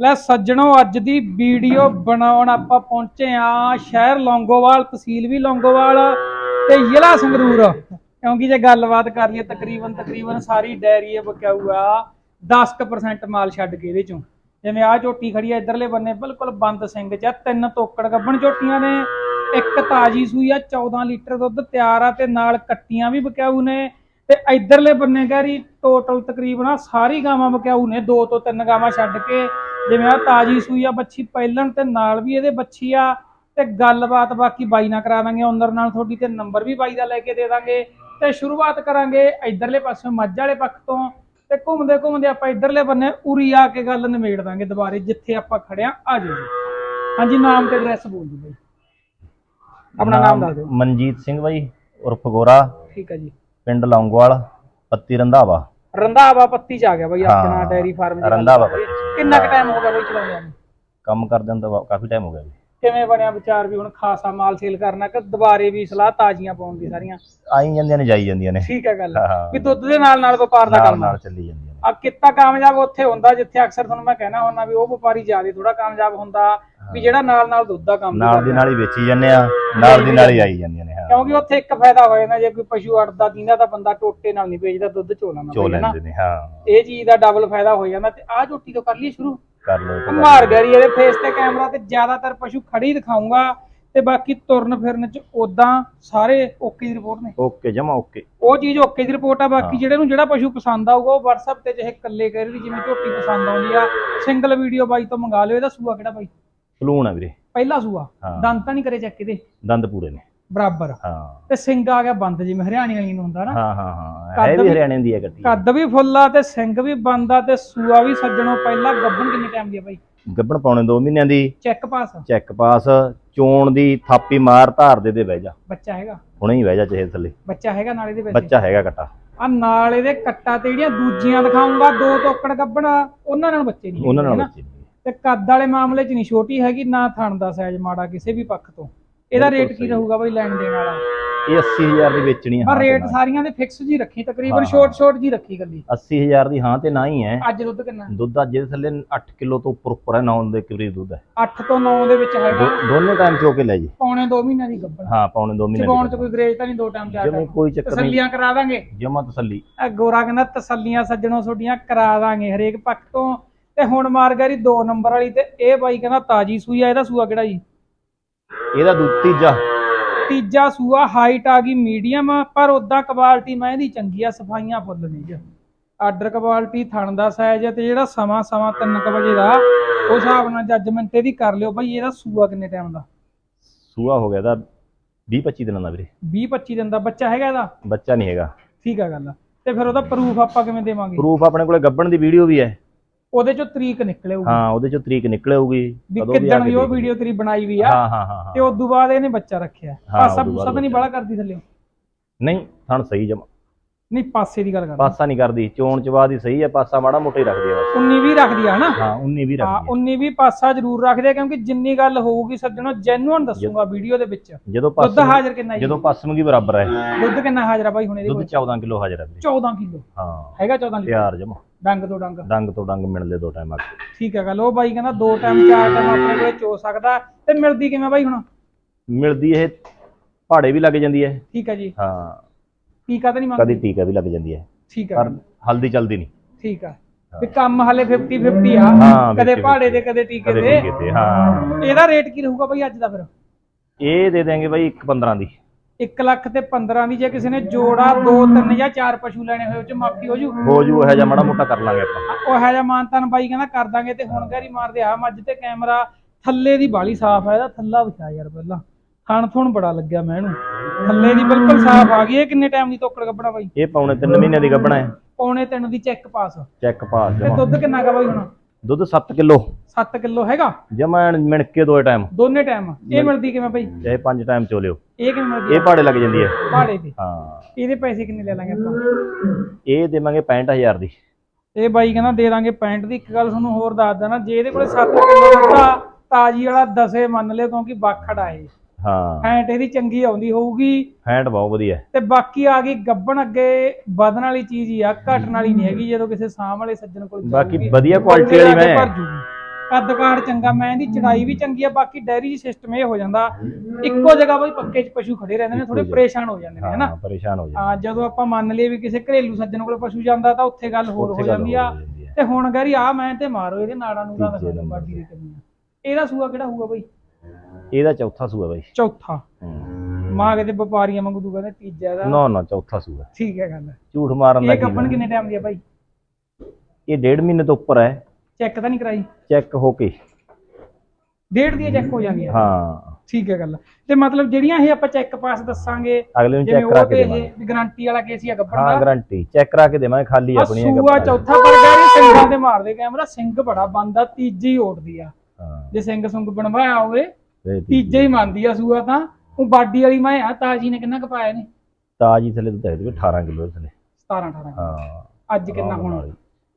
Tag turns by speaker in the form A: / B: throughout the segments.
A: ਲੈ ਸੱਜਣੋ, ਅੱਜ ਦੀ ਵੀਡੀਓ ਬਣਾਉਣ ਆਪਾਂ ਪਹੁੰਚੇ ਆ ਸ਼ਹਿਰ ਲੌਂਗੋਵਾਲ, ਤਹਿਸੀਲ ਵੀ ਲੌਂਗੋਵਾਲ ਤੇ ਜ਼ਿਲ੍ਹਾ ਸੰਗਰੂਰ। ਕਿਉਂਕਿ ਜੇ ਗੱਲਬਾਤ ਕਰ ਲਈਏ, ਤਕਰੀਬਨ ਤਕਰੀਬਨ ਸਾਰੀ ਡੈਰੀ ਇਹ ਬਕਾਊ 10% ਮਾਲ ਛੱਡ ਕੇ ਇਹਦੇ ਚੋਂ। ਜਿਵੇਂ ਆ ਝੋਟੀ ਖੜੀ ਆ, ਇਧਰਲੇ ਬੰਨੇ, ਬਿਲਕੁਲ ਬੰਦ ਸਿੰਘ ਚ ਤਿੰਨ ਤੋਕੜ ਗੱਬਣ ਝੋਟੀਆਂ ਨੇ, ਇੱਕ ਤਾਜੀ ਸੂਈ ਆ 14 ਲੀਟਰ ਦੁੱਧ ਤਿਆਰ ਆ ਤੇ ਨਾਲ ਕੱਟੀਆਂ ਵੀ ਬਕਾਊ ਨੇ। ਤੇ ਇਧਰਲੇ ਬੰਨੇ ਗੈਰੀ ਟੋਟਲ ਤਕਰੀਬਨ ਆ ਸਾਰੀ ਗਾਵਾਂ ਬਕਾਊ ਨੇ, ਦੋ ਤੋਂ ਤਿੰਨ ਗਾਵਾਂ ਛੱਡ ਕੇ। ਜਿਵੇਂ ਆ ਤਾਜੀ ਸੂਈ ਆ ਬੱਚੀ ਪਹਿਲਣ ਤੇ ਨਾਲ ਵੀ ਇਹਦੇ ਬੱਚੀ ਆ ਤੇ ਗੱਲਬਾਤ ਬਾਕੀ ਬਾਈ ਨਾਲ ਕਰਾ ਦਾਂਗੇ ਓਨਰ ਨਾਲ ਤੁਹਾਡੀ ਤੇ ਨੰਬਰ ਵੀ ਬਾਈ ਦਾ ਲੈ ਕੇ ਦੇ ਦਾਂਗੇ ਤੇ ਸ਼ੁਰੂਆਤ ਕਰਾਂਗੇ ਇਧਰਲੇ ਪਾਸੇ ਮੱਝ ਵਾਲੇ ਪੱਖ ਤੋਂ ਤੇ ਘੁੰਮਦੇ ਘੁੰਮਦੇ ਆਪਾਂ ਇਧਰਲੇ ਬੰਨੇ ਉਰੀ ਆ ਕੇ ਗੱਲ ਨਿਮੇੜ ਦਾਂਗੇ ਦੁਬਾਰੇ ਜਿੱਥੇ ਆਪਾਂ ਖੜਿਆ ਆ ਜਾਓ ਹਾਂਜੀ ਨਾਮ ਤੇ ਐਡਰੈਸ ਬੋਲ ਦਿਓ ਬਾਈ। ਆਪਣਾ ਨਾਮ ਦੱਸ ਦਿਓ।
B: ਮਨਜੀਤ ਸਿੰਘ ਬਾਈ ਉਰਫ ਗੋਰਾ।
A: ਠੀਕ ਹੈ ਜੀ।
B: ਪਿੰਡ ਲੌਂਗੋਵਾਲ ਪੱਤੀ ਰੰਧਾਵਾ।
A: ਰੰਧਾਵਾ ਪੱਤੀ ਚ ਆ ਗਿਆ ਬਾਈ ਆਪਣਾ
B: ਹਾਂ,
A: ਡੈਰੀ ਫਾਰਮ ਗੱਲ
B: ਰੰਧਾਵਾ
A: ਕਰੀਏ।
B: ਪੱਤੀ ਚ।
A: ਕਿੰਨਾ ਕੁ ਟਾਈਮ ਹੋ ਗਿਆ ਬਾਈ ਚਲਾਉਂਦਿਆਂ ਨੂੰ?
B: ਕੰਮ ਕਰਦਿਆਂ ਨੂੰ ਤਾਂ ਕਾਫੀ ਟਾਈਮ ਹੋ ਗਿਆ ਜੀ।
A: ਕਿਵੇਂ ਬਣਿਆ ਵਿਚਾਰ ਵੀ ਹੁਣ ਖਾਸਾ ਮਾਲ ਸੇਲ ਕਰਨਾ ਕਿ ਦੁਬਾਰੇ ਵੀ ਸਲਾਹ ਤਾਜ਼ੀਆਂ ਪਾਉਣ ਦੀ ਸਾਰੀਆਂ?
B: ਆਈ ਜਾਂਦੀਆਂ ਨੇ ਜਾਈ ਜਾਂਦੀਆਂ ਨੇ।
A: ਠੀਕ ਹੈ ਗੱਲ।
B: ਹਾਂ।
A: ਵੀ ਦੁੱਧ ਦੇ ਨਾਲ ਨਾਲ ਵਪਾਰ ਦਾ
B: ਨਾਲ
A: ਕੰਮ
B: ਨਾਲ ਚੱਲੀ ਜਾਂਦੀਆਂ ਨੇ।
A: ਆ ਕਿੱਤਾ ਕਾਮਯਾਬ ਉੱਥੇ ਹੁੰਦਾ ਜਿੱਥੇ ਅਕਸਰ ਤੁਹਾਨੂੰ ਮੈਂ ਕਹਿਣਾ ਹੁੰਦਾ ਵੀ ਉਹ ਵਪਾਰੀ ਜ਼ਿਆਦਾ ਥੋੜਾ ਕਾਮਯਾਬ ਹੁੰਦਾ। ਵੀ ਜਿਹੜਾ ਨਾਲ ਨਾਲ ਦੁੱਧ ਦਾ ਕੰਮ
B: ਨਾਲ ਦੀ। ਨਾਲ ਹੀ ਵੇਚੀ ਜਾਂਦੇ ਆ ਨਾਲ ਦੀ ਨਾਲ ਹੀ ਆਈ ਜਾਂਦੀਆਂ ਨੇ ਹਾਂ।
A: ਕਿਉਂਕਿ ਉੱਥੇ ਇੱਕ ਫਾਇਦਾ ਹੋ ਜਾਂਦਾ ਜੇ ਕੋਈ ਪਸ਼ੂ ਅੜਦਾ ਦਿੰਦਾ ਤਾਂ ਬੰਦਾ ਟੋਟੇ ਨਾਲ ਨਹੀਂ ਵੇਚਦਾ ਦੁੱਧ ਚੋਲਾ ਨਾਲ
B: ਚੋ। ਲੈਂਦੇ ਨੇ ਹਾਂ।
A: ਇਹ ਚੀਜ਼ ਦਾ ਡਬਲ ਫਾਇਦਾ ਹੋ ਜਾਂਦਾ ਤੇ ਆਹ ਝੋਟੀ ਤੋਂ ਕਰ ਲਈਏ ਸ਼ੁਰੂ।
B: ਕਰ ਲਓ
A: ਮਾਰ ਗਰੀ ਇਹਦੇ ਫੇਸ ਤੇ ਕੈਮਰਾ ਤੇ ਜ਼ਿਆਦਾਤਰ ਪਸ਼ੂ ਖੜੀ ਦਿਖਾਉਂਗਾ ਤੇ ਬਾਕੀ ਤੁਰਨ ਫਿਰਨ ਚ ਉਦਾਂ ਸਾਰੇ ਓਕੇ ਦੀ ਰਿਪੋਰਟ ਨੇ।
B: ਓਕੇ ਜਮਾ ਓਕੇ
A: ਉਹ ਚੀਜ਼ ਓਕੇ ਦੀ ਰਿਪੋਰਟ ਆ ਬਾਕੀ। ਜਿਹੜੇ ਨੂੰ ਜਿਹੜਾ ਪਸ਼ੂ ਪਸੰਦ ਆਊਗਾ ਉਹ WhatsApp ਤੇ ਜਿਹੇ ਇਕੱਲੇ ਕਹਿ ਰਹੀ ਜਿਵੇਂ ਝੋਟੀ ਪਸੰਦ ਆਉਂਦੀ ਆ ਸਿੰਗਲ ਵੀਡੀਓ ਬਾਈ ਤੋਂ ਮੰਗਾ ਲਿਓ ਇਹਦਾ ਸੂਆ ਕਿਹੜਾ ਬਾਈ?
B: ਸਲੂਨ ਆ ਵੀਰੇ।
A: ਪਹਿਲਾ ਸੂਆ।
B: ਹਾਂ।
A: ਦੰਦ ਤਾਂ ਨਹੀਂ ਕਰੇ ਚੈੱਕ ਇਹਦੇ।
B: ਦੰਦ ਪੂਰੇ ਨੇ।
A: ਬਰਾਬਰ।
B: ਹਾਂ।
A: ਤੇ ਸਿੰਘ ਆ ਗਿਆ ਬੰਦ ਜਿਵੇਂ ਹਰਿਆਣੇ ਵਾਲੀ ਨੂੰ ਹੁੰਦਾ ਨਾ।
B: ਹਾਂ ਹਾਂ ਹਾਂ।
A: ਕੱਦ
B: ਇਹ ਵੀ
A: ਵੀ-
B: ਹਰਿਆਣੇ ਦੀ ਹੈ ਗੱਡੀ।
A: ਕੱਦ ਵੀ ਫੁੱਲਾ ਤੇ ਸਿੰਘ ਵੀ ਬੰਦਾ ਤੇ ਸੂਆ ਵੀ ਸੱਜਣੋਂ ਪਹਿਲਾ ਗੱਭਣ ਕਿੰਨੇ ਟਾਈਮ ਦੀ ਆ ਬਾਈ?
B: ਗੱਬਣ ਪਾਉਣੇ 2 ਮਹੀਨਿਆਂ ਦੀ।
A: ਚੈੱਕ ਪਾਸ
B: ਚੈੱਕ ਪਾਸ ਚੋਣ ਦੀ ਥਾਪੀ ਮਾਰ ਧਾਰ ਦੇ ਦੇ ਬਹਿ ਜਾ।
A: ਬੱਚਾ ਹੈਗਾ।
B: ਹੁਣੇ ਹੀ ਬਹਿ ਜਾ ਚਾਹੇ ਥੱਲੇ।
A: ਬੱਚਾ ਹੈਗਾ ਨਾਲ ਇਹਦੇ ਵੈਸੇ
B: ਬੱਚਾ ਹੈਗਾ ਕੱਟਾ।
A: ਆ ਨਾਲ ਇਹਦੇ ਕੱਟਾ ਤੇ ਜਿਹੜੀਆਂ ਦੂਜੀਆਂ ਦਿਖਾਉਂਗਾ ਦੋ ਤੋਕੜ ਗੱਭਣਾ ਉਹਨਾਂ ਨਾਲ ਬੱਚੇ ਨਹੀਂ
B: ਉਹਨਾਂ ਨਾਲ। ਬੱਚੇ ਨੇ।
A: ਤੇ ਕੱਦ ਵਾਲੇ ਮਾਮਲੇ 'ਚ ਨਹੀਂ ਛੋਟੀ ਹੈਗੀ ਨਾ ਥਣ ਦਾ ਸਾਈਜ਼ ਮਾੜਾ ਕਿਸੇ ਵੀ ਪੱਖ ਤੋਂ। ਇਹਦਾ ਰੇਟ ਕੀ। ਰਹੂਗਾ ਬਈ ਲੈਣ ਦੇਣ ਵਾਲਾ?
B: ਇਹ 80000 ਦੀ ਵੇਚਣੀ ਹੈ
A: ਪਰ ਰੇਟ। ਸਾਰੀਆਂ ਦੇ ਫਿਕਸ ਜੀ ਰੱਖੀ ਤਕਰੀਬਨ। ਸ਼ੋਰਟ ਸ਼ੋਰਟ ਜੀ ਰੱਖੀ ਗੱਲੀ
B: 80000 ਦੀ ਹਾਂ ਤੇ ਨਾ ਹੀ ਹੈ।
A: ਅੱਜ ਦੁੱਧ ਕਿੰਨਾ?
B: ਦੁੱਧ ਅੱਜ ਦੇ ਥੱਲੇ 8 ਕਿਲੋ ਤੋਂ ਉੱਪਰ ਉੱਪਰ ਹੈ 9 ਦੇ ਕਰੀਬ ਦੁੱਧ ਹੈ।
A: 8 ਤੋਂ 9 ਦੇ ਵਿੱਚ ਹੈਗਾ।
B: ਦੋਨੇ ਟਾਈਮ ਚੋ ਕੇ ਲੈ ਜੀ।
A: ਪੌਣੇ 2 ਮਹੀਨਿਆਂ ਦੀ ਗੱਭਣ।
B: ਹਾਂ ਪੌਣੇ 2 ਮਹੀਨੇ
A: ਚਗਾਉਣ 'ਚ ਕੋਈ ਗਰੇਜ ਤਾਂ ਨਹੀਂ ਦੋ ਟਾਈਮ
B: ਜਮੇ
A: ਟਾਈਮ
B: ਕੋਈ ਚੱਕਰ ਨਹੀਂ।
A: ਤਸੱਲੀਆਂ ਕਰਾ ਦਾਂਗੇ।
B: ਜਮਾ ਤਸੱਲੀ।
A: ਇਹ ਗੋਰਾ ਕਹਿੰਦਾ ਤਸੱਲੀਆਂ ਸੱਜਣੋਂ ਤੁਹਾਡੀਆਂ ਕਰਾ ਦਾਂਗੇ ਹਰੇਕ ਪੱਖ ਤੋਂ। ਤੇ ਹੁਣ ਮਾਰ ਗਈ 2 ਨੰਬਰ ਵਾਲੀ ਤੇ ਇਹ ਬਾਈ ਕਹਿੰਦਾ ਤਾਜੀ ਸੂਈ ਆ ਇਹਦਾ ਸੂਆ ਕਿਹੜਾ ਜੀ?
B: ਇਹਦਾ ਦੁੱਧ ਤੀਜਾ।
A: ਤੀਜਾ ਸੂਆ ਹਾਈਟ ਆ ਗਈ ਮੀਡੀਅਮ ਪਰ ਉਦਾਂ ਕੁਆਲਿਟੀ ਮੈਂ ਇਹਦੀ ਚੰਗੀ ਆ ਸਫਾਈਆਂ ਫੁੱਲ ਨੇ ਜੀ। ਆਰਡਰ ਕੁਆਲਿਟੀ ਥਣ ਦਾ ਸਾਈਜ਼ ਤੇ ਜਿਹੜਾ ਸਮਾਂ ਸਮਾਂ 3 ਵਜੇ ਦਾ ਉਸ ਹਿਸਾਬ ਨਾਲ ਜੱਜਮੈਂਟ ਇਹਦੀ ਕਰ ਲਿਓ ਬਾਈ ਇਹਦਾ ਸੂਆ ਕਿੰਨੇ ਟਾਈਮ ਦਾ?
B: ਸੂਆ ਹੋ ਗਿਆ ਦਾ 20 25 ਦਿਨਾਂ ਦਾ ਵੀਰੇ।
A: 20 25 ਦਿਨ ਦਾ ਬੱਚਾ ਹੈਗਾ ਇਹਦਾ?
B: ਬੱਚਾ ਨਹੀਂ ਹੈਗਾ।
A: ਠੀਕ ਆ ਗੱਲ ਤੇ ਫਿਰ ਉਹਦਾ ਪ੍ਰੂਫ ਆਪਾਂ ਕਿਵੇਂ ਦੇਵਾਂਗੇ?
B: ਪ੍ਰੂਫ ਆਪਣੇ ਕੋਲੇ ਗੱਬਣ ਦੀ ਵੀਡੀਓ ਵੀ ਹੈ।
A: ਉਹਦੇ ਚੋਂ ਤਰੀਕ ਨਿਕਲੇਊਗੀ
B: ਹਾਂ ਉਹਦੇ ਚੋਂ ਤਰੀਕ ਨਿਕਲੇਊਗੀ
A: ਵੀ
B: ਕਦੋਂ ਵੀ ਆ
A: ਕਿੱਦਣ
B: ਕੇ
A: ਦੀ ਉਹ। ਵੀਡੀਓ ਤੇਰੀ ਬਣਾਈ ਵੀ ਆ
B: ਹਾਂ ਹਾਂ ਹਾਂ
A: ਤੇ
B: ਹਾਂ
A: ਉਦੋਂ ਬਾਅਦ ਇਹਨੇ ਬੱਚਾ ਰੱਖਿਆ।
B: ਹਾਂ,
A: ਪਾਸਾ ਪੂਸਾ ਤਾਂ ਨਹੀਂ। ਬੜਾ ਕਰਦੀ ਥੱਲੇ।
B: ਨਹੀਂ ਥਣ ਸਹੀ ਜਮਾ।
A: ਨਹੀਂ ਪਾਸੇ ਦੀ ਗੱਲ ਕਰ
B: ਪਾਸਾ ਨਹੀਂ ਕਰਦੀ ਚੋਣ ਚ ਬਾਅਦ ਹੀ ਸਹੀ ਹੈ ਪਾਸਾ ਮਾੜਾ ਮੋਟਾ ਹੀ ਰੱਖਦੀ ਹੈ ਬਸ।
A: 19 ਵੀ ਰੱਖਦੀ ਆ ਨਾ?
B: ਹਾਂ 19 ਵੀ
A: ਹਾਂ
B: ਰੱਖਦੀ
A: 19 ਵੀ ਪਾਸਾ ਜ਼ਰੂਰ ਰੱਖਦੇ ਕਿਉਂਕਿ ਜਿੰਨੀ ਗੱਲ ਹੋਊਗੀ ਸੱਜਣੋ ਜੈਨੂਅਨ ਦੱਸੂਗਾ ਵੀਡੀਓ ਦੇ ਵਿੱਚ।
B: ਹੈ ਜਦੋਂ
A: ਦੁੱਧ
B: ਪਸਮ
A: ਹਾਜ਼ਰ ਕਿੰਨਾ
B: ਜਦੋਂ ਪਸਮਗੀ ਬਰਾਬਰ ਹੈ।
A: ਦੁੱਧ ਕਿੰਨਾ ਹਾਜ਼ਰ ਆ ਬਾਈ ਹੁਣ ਇਹਦੇ
B: ਦੁੱਧ
A: ਕੋਲ?
B: 14 ਕਿਲੋ ਹਾਜ਼ਰ ਹੈ ਵੀਰੇ।
A: 14 ਕਿਲੋ।
B: ਹਾਂ।
A: ਹੈਗਾ 14 ਲੀਟਰ
B: ਤਿਆਰ ਜਮਾ।
A: ਡੰਗ ਤੋਂ ਡੰਗ।
B: ਡੰਗ ਤੋਂ ਡੰਗ ਮਿਲਦੇ ਦੋ ਟਾਈਮ ਕੇ
A: ਠੀਕ ਹੈ ਗੱਲ ਉਹ ਬਾਈ ਕਹਿੰਦਾ ਦੋ ਟਾਈਮ ਚਾਰ ਟਾਈਮ ਆਪਣੇ ਕੋਲੇ ਚੋ ਸਕਦਾ। ਤੇ ਮਿਲਦੀ ਕਿਵੇਂ ਬਾਈ ਹੁਣ?
B: ਮਿਲਦੀ ਇਹ ਪਹਾੜੇ ਵੀ ਲੱਗ ਜਾਂਦੀ ਹੈ।
A: ਠੀਕ ਹੈ ਜੀ।
B: ਹਾਂ।
A: ਟੀਕਾ ਤਾਂ ਨਹੀਂ
B: ਕਦੀ
A: ਮੰਗਦੀ
B: ਟੀਕਾ ਵੀ ਲੱਗ ਜਾਂਦੀ ਹੈ।
A: ਠੀਕ ਹੈ।
B: ਪਰ ਹਲਦੀ ਚੱਲਦੀ ਨਹੀਂ।
A: ਠੀਕ ਆ ਵੀ ਕੰਮ ਹਲੇ 50 50 ਆ।
B: ਹਾਂ,
A: ਕਦੇ
B: 50-50
A: ਪਹਾੜੇ ਦੇ ਕਦੇ ਟੀਕੇ
B: ਕਦੇ
A: ਦੇ।
B: ਟੀਕੇ ਤੇ ਹਾਂ।
A: ਇਹਦਾ ਰੇਟ ਕੀ ਰਹੂਗਾ ਬਾਈ ਅੱਜ ਦਾ ਫਿਰ?
B: ਇਹ ਦੇ ਦੇਂਗੇ ਬਾਈ 1 15 ਦੀ।
A: 1 ਲੱਖ ਤੇ 15 ਦੀ ਜੇ ਕਿਸੇ ਨੇ ਜੋੜਾ 2 3 ਜਾਂ 4 ਪਸ਼ੂ ਲੈਣੇ ਹੋਏ ਉਹ ਚ ਮਾਫੀ ਹੋ ਜੂ।
B: ਹੋ ਜੂ ਇਹ ਜਿਹਾ ਮਾੜਾ ਮੋਟਾ ਕਰ ਲਾਂਗੇ ਆਪਾਂ।
A: ਉਹ ਹੈ ਜਾਂ ਮਾਨਤਾਨ ਬਾਈ ਕਹਿੰਦਾ ਕਰ ਦਾਂਗੇ ਤੇ ਹੁਣ ਗਾਰੀ ਮਾਰਦੇ ਆ। ਮੱਝ ਤੇ ਕੈਮਰਾ ਥੱਲੇ ਦੀ ਬਾਲੀ ਸਾਫ਼ ਆ ਇਹਦਾ ਥੱਲਾ ਵਿਛਾ ਯਾਰ ਪਹਿਲਾਂ। ਥਣ ਥੁਣ ਬੜਾ ਲੱਗਿਆ ਮੈਂ ਇਹਨੂੰ। ਥੱਲੇ ਦੀ ਬਿਲਕੁਲ ਸਾਫ਼ ਆ ਗਈ। ਇਹ ਕਿੰਨੇ ਟਾਈਮ ਦੀ ਤੋਕੜ ਗੱਬਣਾ ਬਾਈ?
B: ਇਹ ਪੌਣੇ 3 ਮਹੀਨੇ ਦੀ ਗੱਭਣਾ ਹੈ।
A: ਪੌਣੇ ਤਿੰਨ ਦੀ ਚੈੱਕ ਪਾਸ।
B: ਚੈੱਕ ਪਾਸ
A: ਤੇ ਦੁੱਧ ਕਿੰਨਾ ਕਾ ਬਾਈ ਹੁਣ?
B: ਦੁੱਧ 7 ਕਿਲੋ।
A: 7 ਕਿਲੋ ਹੈਗਾ?
B: ਜਮਾ ਮਿਣ ਕੇ ਦੋ ਟਾਈਮ
A: ਦੋਨੇ ਟਾਈਮ ਇਹ ਮਿਲਦੀ ਕਿਵੇਂ ਬਾਈ?
B: ਚਾਹੇ 5 ਟਾਈਮ ਚੋ ਲਿਓ।
A: ਇਹ ਕਿਵੇਂ ਮਿਲਦੀ?
B: ਇਹ ਪਹਾੜੇ ਲੱਗ ਜਾਂਦੀ ਹੈ।
A: ਪਹਾੜੇ ਤੇ।
B: ਹਾਂ।
A: ਇਹਦੇ ਪੈਸੇ ਕਿੰਨੇ ਲੈ ਲਾਂਗੇ ਆਪਾਂ?
B: ਇਹ ਦੇਵਾਂਗੇ 65000 ਦੀ।
A: ਇਹ ਬਾਈ ਕਹਿੰਦਾ ਦੇ ਦਾਂਗੇ ਪੈਂਟ ਦੀ। ਇੱਕ ਗੱਲ ਤੁਹਾਨੂੰ ਹੋਰ ਦੱਸ ਦੇਣਾ ਜੇ ਇਹਦੇ ਕੋਲੇ 7 ਕਿਲੋ ਦੁੱਧਾ ਤਾਜੀ ਵਾਲਾ ਦਸੇ ਮੰਨ ਲਿਓ ਕਿਉਂਕਿ ਬਾਖੜ ਆਏ
B: ਹਾਂ।
A: ਫੈਂਟ ਇਹਦੀ ਚੰਗੀ ਆਉਂਦੀ ਹੋਊਗੀ।
B: ਹੈਂਡ ਬਹੁਤ ਵਧੀਆ।
A: ਤੇ ਬਾਕੀ ਆ ਗਈ ਗੱਬਣ ਅੱਗੇ ਵਧਣ ਵਾਲੀ ਚੀਜ਼ ਹੀ ਆ ਘਟਣ ਵਾਲੀ ਨਹੀਂ ਹੈਗੀ ਜਦੋਂ ਕਿਸੇ ਵਾਲੇ ਸੱਜਣ ਕੋਲ
B: ਬਾਕੀ ਵਧੀਆ ਕੁਆਲਿਟੀ ਵਾਲੀ ਮੈਂ।
A: ਕੱਦ ਕਾਠ ਚੰਗਾ ਮੈਂ ਇਹਦੀ ਚੜਾਈ ਵੀ ਚੰਗੀ ਆ ਬਾਕੀ ਡੈਰੀ ਸਿਸਟਮ ਇਹ ਹੋ ਜਾਂਦਾ। ਇੱਕੋ ਜਗ੍ਹਾ ਬਈ ਪੱਕੇ ਚ ਪਸ਼ੂ ਖੜੇ ਰਹਿੰਦੇ ਨੇ ਥੋੜੇ। ਪਰੇਸ਼ਾਨ ਹੋ ਜਾਂਦੇ ਨੇ ਹਨਾ?
B: ਹਾਂ ਪਰੇਸ਼ਾਨ ਹੋ
A: ਹਾਂ ਜਦੋਂ ਆਪਾਂ ਮੰਨ ਲਈਏ ਵੀ ਕਿਸੇ ਘਰੇਲੂ ਸੱਜਣ ਕੋਲ ਪਸ਼ੂ ਜਾਂਦਾ ਤਾਂ ਉੱਥੇ ਗੱਲ ਹੋਰ ਹੋ ਜਾਂਦੀ ਆ।
B: ਜਾਂਦੀ।
A: ਤੇ ਹੁਣ ਗਰੀ ਆ ਮੈਂ ਤੇ ਮਾਰੋ ਇਹਦੇ ਨਾੜਾਂ ਨੂੰ ਦਾ ਬਾਡੀ ਦੀ ਆ ਇਹਦਾ ਸੂਆ ਕਿਹੜਾ ਹੋਊਗਾ ਬਈ?
B: ਇਹਦਾ ਚੌਥਾ ਸੂਆ ਬਾਈ।
A: ਚੌਥਾ। ਮਾਂ ਕਿਤੇ ਵਪਾਰੀਆਂ ਵਾਂਗੂ ਤੂੰ ਕਹਿੰਦੇ ਤੀਜਾ ਇਹਦਾ
B: ਨਾ ਨਾ ਚੌਥਾ ਸੂਆ।
A: ਠੀਕ ਹੈ ਗੱਲ।
B: ਝੂਠ ਮਾਰਨ ਦਾ
A: ਇਹ ਕੱਪਣ। ਕਿੰਨੇ ਟਾਈਮ ਦੀ ਆ ਭਾਈ
B: ਇਹ ਡੇਢ ਮਹੀਨੇ ਤੋਂ ਉੱਪਰ ਹੈ।
A: ਚੈੱਕ ਤਾਂ ਨਹੀਂ ਕਰਾਈ?
B: ਚੈੱਕ ਹੋ ਕੇ।
A: ਡੇਢ ਦੀ ਚੈੱਕ ਹੋ ਜਾਂਦੀ ਆ
B: ਹਾਂ।
A: ਠੀਕ ਹੈ ਗੱਲ। ਤੇ ਮਤਲਬ ਜਿਹੜੀਆਂ ਇਹ ਆਪਾਂ ਚੈੱਕ ਪਾਸ ਦੱਸਾਂਗੇ
B: ਅਗਲੇ ਨੂੰ ਚੈੱਕ ਕਰਾ ਕੇ ਦੇਵਾਂਗੇ।
A: ਇਹ ਗਾਰੰਟੀ ਵਾਲਾ ਕੇਸ ਹੀ ਆ ਗੱਬੜ
B: ਹਾਂ ਗਾਰੰਟੀ ਚੈੱਕ ਕਰਾ ਕੇ ਦੇਵਾਂਗੇ ਖਾਲੀ ਆਪਣੀ ਹੈ
A: ਸੂਆ। ਚੌਥਾ ਪਰ ਗੈਰੀ ਸਿੰਘਾਂ ਤੇ ਮਾਰਦੇ ਕੈਮਰਾ ਸਿੰਘ ਬੜਾ ਬੰਦਾ ਤੀਜੀ ਓਟਦੀ ਆ। ਜੇ ਸਿੰਘ ਸੁੰਗ ਬਣਵਾਇਆ ਹੋਵੇ ਤੀਜੇ ਹੀ ਮੰਨਦੀ ਆ ਸੂਆ ਤਾਂ। ਉਹ ਬਾਡੀ ਵਾਲੀ ਮੈਂ ਆ ਤਾਜੀ ਨੇ ਕਿੰਨਾ ਕਪਾਇਆ ਨੇ?
B: ਤਾਜੀ ਥੱਲੇ ਤੋਂ ਦੇਖਦੇ 18 ਕਿਲੋ ਥੱਲੇ।
A: 17 18
B: ਹਾਂ।
A: ਅੱਜ ਕਿੰਨਾ ਹੋਣਾ।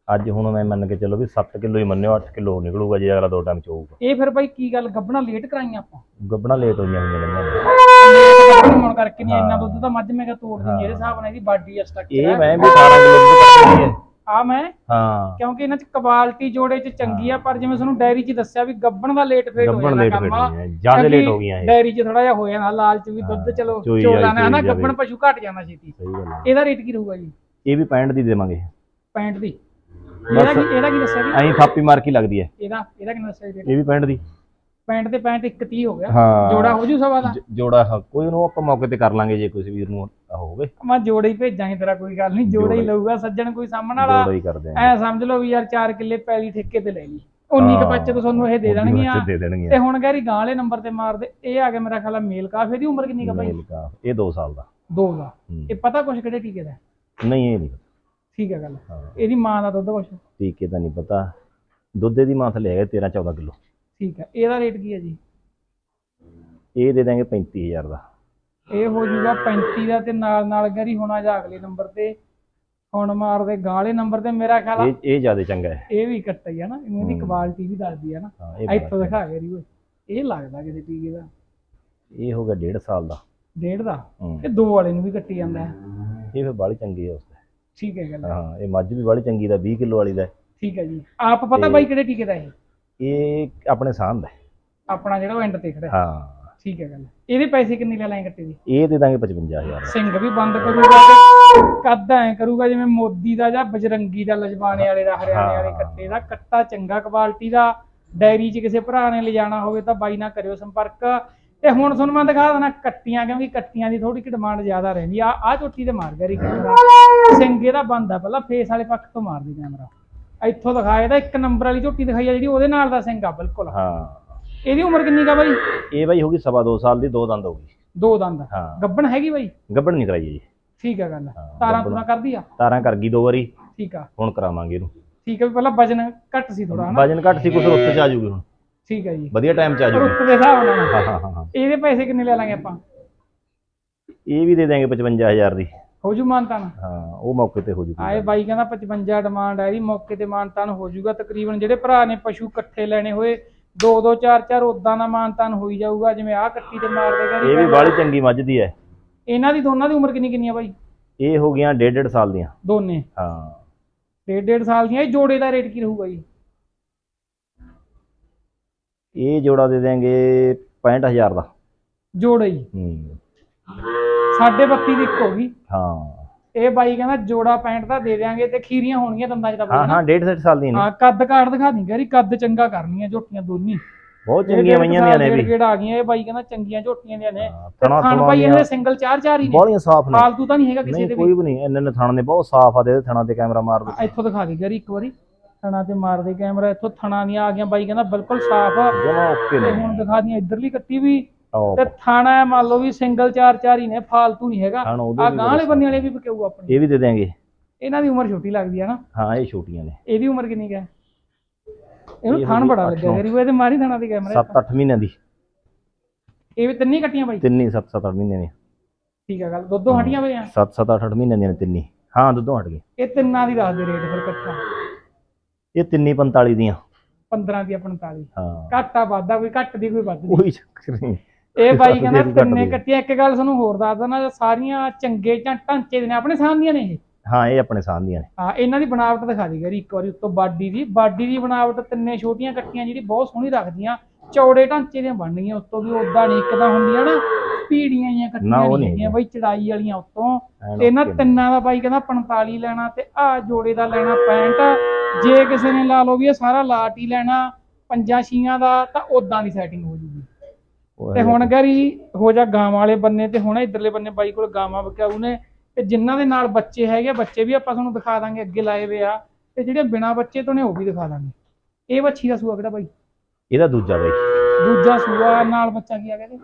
B: ਅੱਜ ਹੁਣ ਮੈਂ ਮੰਨ ਕੇ ਚੱਲੋ ਵੀ 7 ਕਿਲੋ ਹੀ ਮੰਨਿਓ 8 ਕਿਲੋ ਨਿਕਲੂਗਾ ਜੇ ਅਗਲਾ ਦੋ ਟਾਈਮ ਚ ਹੋਊਗਾ
A: ਇਹ ਫਿਰ ਭਾਈ ਕੀ ਗੱਲ ਗੱਬਣਾ ਲੇਟ ਕਰਾਈਆਂ ਆਪਾਂ?
B: ਗੱਬਣਾ ਲੇਟ ਹੋਈਆਂ ਨੇ
A: ਗੱਬਣ ਹੋਣ ਕਰਕੇ ਨਹੀਂ ਇੰਨਾ ਦੁੱਧ ਤਾਂ ਮੱਝ ਮੇਗਾ ਤੋੜ ਦਿੰਦੀ ਜਿਹੜੇ ਹਿਸਾਬ ਨਾਲ ਇਹਦੀ ਬਾਡੀ ਆ ਸਟਰਕਚਰ
B: ਇਹ ਮੈਂ ਵੀ 18 ਕਿਲੋ ਦੁੱਧ ਕੱਢਦੀ ਹੈ।
A: ਆ ਮੈਂ?
B: ਹਾਂ।
A: ਕਿਉਂਕਿ ਇਹਨਾਂ ਚ ਕੁਆਲਿਟੀ ਜੋੜੇ ਚ ਚੰਗੀ ਆ ਪਰ ਜਿਵੇਂ ਤੁਹਾਨੂੰ ਡਾਇਰੀ ਚ ਦੱਸਿਆ ਵੀ ਗੱਬਣ ਦਾ ਲੇਟ ਫੇਟ ਹੋ
B: ਗੱਬਣ
A: ਜਾਂਦਾ
B: ਲੇਟ
A: ਕੰਮ
B: ਫੇਟ
A: ਆ
B: ਹੋਈਆਂ ਜ਼ਿਆਦਾ ਲੇਟ ਹੋ ਗਈਆਂ ਇਹ।
A: ਡਾਇਰੀ ਚ ਥੋੜਾ ਜਿਹਾ ਹੋ ਜਾਂਦਾ ਲਾਲਚ ਵੀ ਦੁੱਧ ਚਲੋ ਨਾ ਗੱਬਣ। ਪਸ਼ੂ ਘਟ ਜਾਂਦਾ ਛੇਤੀ। ਇਹਦਾ ਰੇਟ ਕੀ ਰਹੂਗਾ ਜੀ?
B: ਇਹ ਵੀ 65 ਦੀ ਦੇਵਾਂਗੇ।
A: 65 ਦੀ। ਇਹਦਾ ਕੀ ਇਹਦਾ ਕੀ ਦੱਸਿਆ
B: ਐਂ ਥਾਪੀ ਮਾਰ ਕੇ ਲੱਗਦੀ ਹੈ।
A: ਇਹਦਾ ਇਹਦਾ ਕਿੰਨਾ ਦੱਸਿਆ ਜੀ
B: ਇਹ ਵੀ 65 ਦੀ।
A: 65 ਤੇ 65 ਇੱਕ 30 ਹੋ ਗਿਆ।
B: ਹਾਂ।
A: ਜੋੜਾ ਹੋ ਜੂ ਸਵਾ ਦਾ?
B: ਜ- ਜੋੜਾ ਹਾਂ, ਕੋਈ ਨੂੰ ਆਪਾਂ ਮੌਕੇ ਤੇ ਕਰ ਲਾਂਗੇ ਜੇ ਕਿਸੇ ਵੀਰ ਨੂੰ ਆਹ ਹੋਵੇ।
A: ਮੈਂ ਜੋੜਾ ਹੀ ਭੇਜਾਂਗੇ ਤੇਰਾ ਕੋਈ ਗੱਲ ਨਹੀਂ ਜੋੜਾ ਹੀ
B: ਜੋੜਾ।
A: ਲਊਗਾ ਸੱਜਣ ਕੋਈ ਸਾਹਮਣ ਵਾਲਾ।
B: ਜੋੜਾ ਹੀ ਕਰਦੇ ਆਂ
A: ਐ ਸਮਝ ਲਓ ਵੀ ਯਾਰ 4 ਕਿੱਲੇ ਪੈਲੀ ਠੇਕੇ ਤੇ ਲੈ ਲਈ। ਉਨੀ ਕ
B: ਹਾਂ।
A: ਬੱਚੇ ਤੋਂ ਤੁਹਾਨੂੰ ਇਹ ਦੇ
B: ਉਹਦੀ
A: ਦੇਣਗੀਆਂ।
B: ਬੱਚਤ ਦੇ ਦੇਣਗੇ
A: ਤੇ ਹੁਣ ਗੈਰੀ ਗਾਂ ਵਾਲੇ ਨੰਬਰ ਤੇ ਮਾਰਦੇ ਇਹ ਆ ਗਿਆ ਮੇਰਾ ਖਿਆਲ ਆ ਮੇਲ ਕਾਫ ਇਹਦੀ ਉਮਰ ਕਿੰਨੀ ਕਾ ਭਾਈ
B: ਮੇਲ ਕਾ ਇਹ 2 ਸਾਲ ਦਾ।
A: ਦੋ ਦਾ।
B: ਹੂੰ।
A: ਇਹ ਪਤਾ ਕੁਛ ਕਿਹੜੇ ਟੀਕੇ ਦਾ ਹੈ?
B: ਨਹੀਂ ਇਹ ਨਹੀਂ
A: ਠੀਕ ਹੈ ਗੱਲ।
B: ਹਾਂ।
A: ਇਹਦੀ ਮਾਂ ਦਾ ਦੁੱਧ ਕੁਛ?
B: ਟੀਕੇ ਤਾਂ ਨਹੀਂ ਪਤਾ। ਦੁੱਧ ਦੀ ਮਾਂ ਥੱਲੇ ਹੈਗਾ 13 14 ਕਿਲੋ।
A: ਠੀਕ ਹੈ ਇਹਦਾ ਰੇਟ ਕੀ ਹੈ ਜੀ?
B: ਇਹ ਦੇ ਦਾਂਗੇ 35000 ਦਾ।
A: ਇਹ ਹੋ ਜੂਗਾ 35 ਦਾ ਤੇ ਨਾਲ ਨਾਲ ਗੈਰੀ ਹੋਣਾ ਜਾ ਅਗਲੇ ਨੰਬਰ ਤੇ। ਹੁਣ ਮਾਰਦੇ ਗਾਂ ਵਾਲੇ ਨੰਬਰ ਤੇ ਮੇਰਾ ਖਿਆਲ ਆ।
B: ਇਹ ਇਹ ਜ਼ਿਆਦਾ ਚੰਗਾ ਹੈ।
A: ਇਹ ਵੀ ਕੱਟਾ ਹੀ ਹੈ ਨਾ ਇਹਦੀ
B: ਹੂੰ।
A: ਕੁਆਲਿਟੀ ਵੀ ਦੱਸਦੀ ਹੈ ਨਾ।
B: ਹਾਂ ਇਹ
A: ਇੱਥੋਂ
B: ਬੜਾ
A: ਦਿਖਾ ਗੈਰੀ ਓਏ। ਇਹ ਲੱਗਦਾ ਕਿਸੇ ਟੀਕੇ ਦਾ।
B: ਇਹ ਹੋ ਗਿਆ 1.5 ਸਾਲ ਦਾ।
A: ਡੇਢ ਦਾ?
B: ਹੂੰ।
A: ਇਹ ਦੋ ਵਾਲੇ ਨੂੰ ਵੀ ਕੱਟੀ ਜਾਂਦਾ। ਹੈ
B: ਇਹ ਫਿਰ ਬਾਲੀ ਚੰਗੀ ਹੈ ਉਸ ਦਾ
A: ਠੀਕ ਹੈ ਗੱਲ।
B: ਹਾਂ ਇਹ ਮੱਝ ਵੀ ਬਾਲੀ ਚੰਗੀ ਦਾ 20 ਕਿਲੋ ਵਾਲੀ ਦਾ।
A: ਠੀਕ ਹੈ ਜੀ। ਆਪ ਪਤਾ ਬਾਈ ਕਿਹੜੇ ਟੀਕੇ ਦਾ ਇਹ?
B: ਇਹ ਆਪਣੇ ਸਾਹਮ ਦਾ।
A: ਆਪਣਾ ਜਿਹੜਾ ਉਹ ਐਂਡ ਤੇ ਖੜਾ ਹੈ। ਠੀਕ ਹੈ ਗੱਲ। ਇਹਦੇ ਪੈਸੇ ਕਿੰਨੇ ਲੈ ਲਾਏ ਕੱਟੇ ਦੀ?
B: ਇਹ ਦੇ ਦਾਂਗੇ 55000 ਦਾ
A: ਸਿੰਘ ਵੀ ਬੰਦ ਕਰੂਗਾ ਤੇ ਕੱਦ ਐ ਕਰੂਗਾ ਜਿਵੇਂ ਮੋਦੀ ਦਾ ਜਾਂ ਬਜਰੰਗੀ ਦਾ ਲਜਵਾਣੇ ਵਾਲੇ ਦਾ ਹਰਿਆਣੇ ਵਾਲੇ। ਕੱਟੇ ਦਾ। ਕੱਟਾ ਚੰਗਾ ਕੁਆਲਿਟੀ ਦਾ। ਡਾਇਰੀ 'ਚ ਕਿਸੇ ਭਰਾ ਨੇ ਲਿਜਾਣਾ ਹੋਵੇ ਤਾਂ ਬਾਈ ਨਾਲ ਕਰਿਓ ਸੰਪਰਕ। ਤੇ ਹੁਣ ਤੁਹਾਨੂੰ ਮੈਂ ਦਿਖਾ ਦੇਣਾ ਕੱਟੀਆਂ ਕਿਉਂਕਿ ਕੱਟੀਆਂ ਦੀ ਥੋੜੀ ਕਿ ਡਿਮਾਂਡ ਜ਼ਿਆਦਾ ਰਹਿੰਦੀ ਆ। ਆ ਝੋਟੀ ਤੇ ਮਾਰ ਗਿਆ ਰੀ ਕੈਮਰਾ ਸਿੰਘ ਇਹਦਾ ਬੰਦ ਆ ਪਹਿਲਾਂ ਫੇਸ ਵਾਲੇ ਪੱਖ ਤੋਂ ਮਾਰ ਦੇ ਕੈਮਰਾ ਇੱਥੋਂ ਦਿਖਾਇਆ ਇਹਦਾ ਇੱਕ ਨੰਬਰ ਵਾਲੀ ਝੋਟੀ ਦਿਖਾਈ ਆ ਜਿਹੜੀ ਉਹਦੇ ਨਾਲ ਦਾ ਸਿੰਘ ਆ ਬਿਲਕੁਲ।
B: ਹਾਂ।
A: ਇਹਦੀ ਉਮਰ ਕਿੰਨੀ ਕਾ ਬਾਈ?
B: ਇਹ ਬਾਈ ਹੋ ਗਈ ਸਵਾ ਦੋ ਸਾਲ ਦੀ ਦੋ ਦੰਦ ਹੋ ਗਈ।
A: ਦੋ ਦੰਦ।
B: ਹਾਂ।
A: ਗੱਬਣ ਹੈਗੀ ਬਾਈ?
B: ਗੱਬੜ ਨਹੀਂ ਕਰਾਈ ਜੀ।
A: ਠੀਕ ਹੈ ਗੱਲ।
B: ਹਾਂ,
A: ਤਾਰਾਂ
B: ਗੱਭਣ।
A: ਤੁਰਾਂ ਕਰਦੀ ਆ?
B: ਤਾਰਾਂ ਕਰ ਗਈ ਦੋ ਵਾਰੀ।
A: ਠੀਕ ਆ।
B: ਹੁਣ ਕਰਾਵਾਂਗੇ ਇਹਨੂੰ।
A: ਠੀਕ ਵੀ ਪਹਿਲਾਂ ਵਜਨ ਘੱਟ ਸੀ ਥੋੜਾ ਹਨਾ?
B: ਵਜਨ ਘੱਟ ਸੀ ਕੁਛ ਰੁੱਤ ਚ ਆ ਜੂਗੀ ਹੁਣ।
A: ਠੀਕ ਹੈ ਜੀ।
B: ਵਧੀਆ ਟਾਈਮ ਚ ਆ ਜੂਗੀ
A: ਰੁੱਤ ਦੇ ਹਿਸਾਬ ਨਾਲ।
B: ਹਾਂ ਹਾਂ ਹਾਂ ਹਾਂ।
A: ਇਹਦੇ ਪੈਸੇ ਕਿੰਨੇ ਲੈ ਲਾਂਗੇ ਆਪਾਂ?
B: ਇਹ ਵੀ ਦੇ ਦਾਂਗੇ 55000 ਦੀ।
A: ਹੋ ਜੂ ਮਾਨਤਾਨ?
B: ਹਾਂ ਉਹ ਮੌਕੇ ਤੇ ਹੋ ਜੂਗੀ।
A: ਆਏ ਬਾਈ ਕਹਿੰਦਾ 55 ਡਿਮਾਂਡ ਹੈ ਇਹਦੀ ਮੌਕੇ ਤੇ ਮਾਨਤਾਨ ਹੋ ਜੂਗਾ। ਤਕਰੀਬਨ ਜਿਹੜੇ ਭਰਾ ਨੇ ਪਸ਼ੂ ਇਕੱਠੇ ਲੈਣੇ ਹੋਏ ਦੋ ਦੋ ਚਾਰ ਚਾਰ ਉਦਾਂ ਦਾ ਮਾਨਤਾਨ ਹੋਈ ਜਾਊਗਾ ਜਿਵੇਂ ਆਹ ਕੱਟੀ ਤੇ ਮਾਰ ਦੇਗਾ।
B: ਇਹ ਵੀ ਬਾਲੀ ਚੰਗੀ ਮੱਝ ਦੀ ਹੈ।
A: ਇਹਨਾਂ ਦੀ ਦੋਨਾਂ ਦੀ ਉਮਰ ਕਿੰਨੀ ਕਿੰਨੀ ਆ ਬਾਈ?
B: ਇਹ ਹੋ ਗਈਆਂ ਡੇਢ ਡੇਢ ਸਾਲ ਦੀਆਂ।
A: ਦੋਨੇ?
B: ਹਾਂ।
A: ਡੇਢ ਡੇਢ ਸਾਲ ਦੀਆਂ ਇਹ ਜੋੜੇ ਦਾ ਰੇਟ ਕੀ ਰਹੂਗਾ ਜੀ?
B: ਇਹ ਜੋੜਾ ਦੇ ਦਾਂਗੇ 65000 ਦਾ।
A: ਜੋੜਾ ਹੀ।
B: ਹੂੰ।
A: ਸਾਢੇ 32 ਦੀ ਇੱਕ ਹੋ ਗਈ।
B: ਹਾਂ।
A: ਇਹ ਬਾਈ ਕਹਿੰਦਾ ਜੋੜਾ 65 ਦਾ ਦੇ ਦਿਆਂਗੇ ਤੇ ਖੀਰੀਆਂ ਹੋਣਗੀਆਂ ਦੰਦਾਂ 'ਚ ਤਾਂ
B: ਹਾਂ ਹਾਂ ਡੇਢ ਡੇਢ ਸਾਲ ਦੀਆਂ ਨੇ।
A: ਹਾਂ ਕੱਦ ਕਾਠ ਦਿਖਾ ਦੀ ਗਰੀ ਕੱਦ ਚੰਗਾ ਕਰਨੀਆਂ ਝੋਟੀਆਂ ਦੋਨੀ।
B: ਬਹੁਤ ਚੰਗੀਆਂ ਮਈਆਂ ਦੀਆਂ ਨੇ ਵੀ।
A: ਗੇੜ ਆ ਗਈਆਂ ਇਹ ਬਾਈ ਕਹਿੰਦਾ ਚੰਗੀਆਂ ਝੋਟੀਆਂ ਦੀਆਂ ਨੇ
B: ਹਾਂ,
A: ਤੇ
B: ਥਣਾ
A: ਥਣ
B: ਥੁਣਾ
A: ਬਾਈ ਇਹਦੇ ਸਿੰਗਲ ਚਾਰ ਚਾਰ ਹੀ ਨੇ।
B: ਬਾਲੀਆਂ ਸਾਫ਼ ਨੇ।
A: ਫਾਲਤੂ ਤਾਂ ਨਹੀਂ ਹੈਗਾ ਕਿਸੇ ਦੇ
B: ਕੋਈ ਵੀ। ਨਹੀਂ ਇੰਨੇ ਨੇ ਥਣ ਨੇ ਬਹੁਤ ਸਾਫ਼ ਆ ਦੇ ਥਣਾ ਤੇ ਕੈਮਰਾ ਮਾਰ ਦੋ।
A: ਵੀ ਇੱਥੋਂ ਦਿਖਾ ਦੇ ਗਰੀ ਇੱਕ ਵਾਰੀ। ਥਣਾ ਤੇ ਮਾਰ ਦੇ ਕੈਮਰਾ ਇੱਥੋਂ ਥਣਾ ਦੀਆਂ ਆ ਗਈਆਂ। ਬਾਈ ਕਹਿੰਦਾ ਬਿਲਕੁਲ ਸਾਫ਼ ਆ।
B: ਜਮਾ ਓਕੇ
A: ਤੇ
B: ਨੇ
A: ਹੁਣ ਦਿਖਾ ਦੀਆਂ ਇੱਧਰਲੀ ਕੱਟੀ ਵੀ। ਤੇ ਥਾਣਾ ਮੰਨ ਲਓ ਵੀ ਸਿੰਗਲ ਚਾਰ ਚਾਰ ਹੀ ਨੇ ਫਾਲਤੂ ਨਹੀਂ ਹੈਗਾ।
B: ਥਣ ਉਹਦੇ
A: ਆ
B: ਵੀ
A: ਗਾਂ ਵਾਲੇ ਬੰਦੇ ਵਾਲੇ ਵੀ ਵਿਕਿਆਊ ਆਪਣੀ।
B: ਇਹ ਵੀ ਦੇ ਦਾਂਗੇ
A: ਇਹਨਾਂ ਦੀ ਉਮਰ ਛੋਟੀ ਲੱਗਦੀ ਹੈ ਨਾ।
B: ਹਾਂ ਇਹ ਛੋਟੀਆਂ ਨੇ।
A: ਇਹਦੀ ਉਮਰ ਕਿੰਨੀ ਕੁ ਹੈ? ਇਹਨੂੰ
B: ਇਹ
A: ਥਣ ਬੜਾ
B: ਅੱਠ
A: ਲੱਗਿਆ
B: ਨੌ।
A: ਗਰੀ ਇਹਦੇ ਮਾਰੀ ਥਣਾ ਦੀ ਕੈਮਰਾ
B: 7-8 ਮਹੀਨਿਆਂ ਦੀ।
A: ਇਹ ਵੀ ਤਿੰਨੀ ਕੱਟੀਆਂ ਬਾਈ?
B: ਤਿੰਨੀ 7-7 ਮਹੀਨੇ ਨੇ
A: ਠੀਕ ਹੈ ਗੱਲ ਦੁੱਧੋਂ ਹਟੀਆਂ ਪਈਆਂ?
B: 7-7 8 ਮਹੀਨਿਆਂ ਦੀਆਂ ਨੇ ਤਿੰਨੀ। ਹਾਂ ਦੁੱਧੋਂ ਹਟ ਗਏ।
A: ਇਹ ਤਿੰਨਾਂ ਦੀ ਦੱਸ ਦੇ ਰੇਟ ਫਿਰ ਇਕੱਠਾ।
B: ਇਹ ਤਿੰਨੀ 45 ਦੀਆਂ।
A: 15 ਦੀ 45
B: ਹਾਂ।
A: ਘਾਟਾ ਵਾਧਾ ਕੋਈ ਘੱਟ ਦੀ ਕੋਈ ਵੱਧ ਦੀ।
B: ਕੋਈ ਚੱਕਰ ਨਹੀਂ।
A: ਇਹ ਬਾਈ ਕਹਿੰਦਾ। ਤਿੰਨੇ ਕੱਟੀਆਂ ਇੱਕ ਗੱਲ ਤੁਹਾਨੂੰ ਹੋਰ ਦੱਸ ਦਣਾ ਸਾਰੀਆਂ ਚੰਗੇ ਜਾਂ ਢਾਂਚੇ ਦੇ ਨੇ ਆਪਣੇ ਸਾਹ ਦੀਆਂ ਨੇ ਇਹ?
B: ਹਾਂ ਇਹ ਆਪਣੇ ਸਾਹਮਣੇ ਨੇ।
A: ਹਾਂ ਇਹਨਾਂ ਦੀ ਬਣਾਵਟ ਦਿਖਾ ਦੀ ਗਰੀ ਇੱਕ ਵਾਰੀ ਉੱਤੋਂ ਬਾਡੀ ਦੀ। ਬਾਡੀ ਦੀ ਬਣਾਵਟ ਤਿੰਨੇ ਛੋਟੀਆਂ ਕੱਟੀਆਂ ਜਿਹੜੀ ਬਹੁਤ ਸੋਹਣੀ ਰੱਖਦੀਆਂ। ਚੌੜੇ ਢਾਂਚੇ ਦੀਆਂ ਬਣਨੀਆਂ ਉੱਤੋਂ ਵੀ ਉਦਾਂ ਨਹੀਂ ਇੱਕਦਾਂ ਹੁੰਦੀਆਂ ਨਾ ਪੀੜੀਆਂ ਜਿਹੀਆਂ
B: ਨਾ, ਉਹ
A: ਨਹੀਂ ਹੈਗੀਆਂ ਬਈ ਚੜਾਈ ਵਾਲੀਆਂ ਉੱਤੋਂ।
B: ਐਨ
A: ਤੇ ਇਹਨਾਂ
B: ਨੇ।
A: ਤਿੰਨਾਂ ਦਾ ਬਾਈ ਕਹਿੰਦਾ 45 ਲੈਣਾ ਤੇ ਆ ਜੋੜੇ ਦਾ ਲੈਣਾ 65 ਜੇ ਕਿਸੇ ਨੇ ਲਾ ਲਓ ਵੀ ਇਹ ਸਾਰਾ ਲਾਟ ਹੀ ਲੈਣਾ ਪੰਜਾਂ ਛੀਆਂ ਦਾ ਤਾਂ ਉਦਾਂ ਦੀ ਸੈਟਿੰਗ ਹੋ ਜੂਗੀ।
B: ਉਹ
A: ਤੇ ਹੁਣ ਗਰੀ ਹੋ ਜਾ ਗਾਵਾਂ ਵਾਲੇ ਬੰਨੇ ਤੇ ਹੁਣ ਇਧਰਲੇ ਬੰਨੇ ਬਾਈ ਕੋਲ ਗਾਵਾਂ ਵਿਕਾਊ ਨੇ। ਤੇ ਜਿਨ੍ਹਾਂ ਦੇ ਨਾਲ ਬੱਚੇ ਹੈਗੇ ਬੱਚੇ ਵੀ ਆਪਾਂ ਤੁਹਾਨੂੰ ਦਿਖਾ ਦਾਂਗੇ ਅੱਗੇ ਲਾਏ ਵੇ ਆ। ਤੇ ਜਿਹੜੇ ਬਿਨਾ ਬੱਚੇ ਤੋਂ ਨੇ ਉਹ ਵੀ ਦਿਖਾ ਦਾਂਗੇ। ਇਹ ਬੱਚੀ ਦਾ ਸੂਆ ਕਿਹੜਾ ਬਾਈ?
B: ਇਹਦਾ ਦੂਜਾ ਬਈ।
A: ਦੂਜਾ ਸੂਆ ਨਾਲ ਬੱਚਾ ਕੀ ਆ ਕਹਿੰਦੇ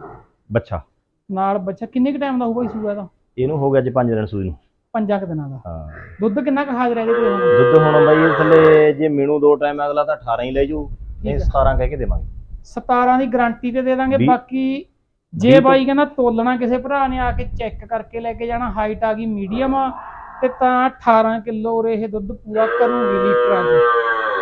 B: ਬੱਚਾ।
A: ਨਾਲ ਬੱਚਾ ਕਿੰਨੇ ਕ ਟਾਈਮ ਦਾ ਹੋਊ ਬਾਈ ਸੂਆ ਦਾ
B: ਇਹਨੂੰ ਹੋ ਗਿਆ ਅੱਜ 5 ਦਿਨ ਸੂਈ ਨੂੰ।
A: ਪੰਜਾਂ ਕੁ ਦਿਨਾਂ ਦਾ।
B: ਹਾਂ।
A: ਦੁੱਧ ਕਿੰਨਾ ਕੁ ਹਾਜ਼ਰ ਹੈ ਇਹਦੇ ਕੋਲ?
B: ਦੁੱਧ ਹੁਣ ਬਈ ਇਹ ਥੱਲੇ ਜੇ ਮੀਨੂ ਦੋ ਟਾਈਮ ਅਗਲਾ ਤਾਂ 18 ਹੀ ਲੈ ਜੂ। ਨਹੀਂ 17 ਕਹਿ ਕੇ ਦੇਵਾਂਗੇ।
A: 17 ਦੀ ਗਾਰੰਟੀ ਤੇ ਦੇ ਦਾਂਗੇ ਬਾਕੀ ਜੇ ਬਾਈ ਕਹਿੰਦਾ ਤੋਲਣਾ ਕਿਸੇ ਭਰਾ ਨੇ ਆ ਕੇ ਚੈੱਕ ਕਰਕੇ ਲੈ ਕੇ ਜਾਣਾ ਹਾਈਟ ਆ ਗਈ ਮੀਡੀਅਮ ਆ ਤੇ ਤਾਂ 18 ਕਿਲੋ ਉਰੇ ਇਹ ਦੁੱਧ ਪੂਰਾ ਕਰੂਗੀ ਲੀਟਰਾਂ 'ਚ।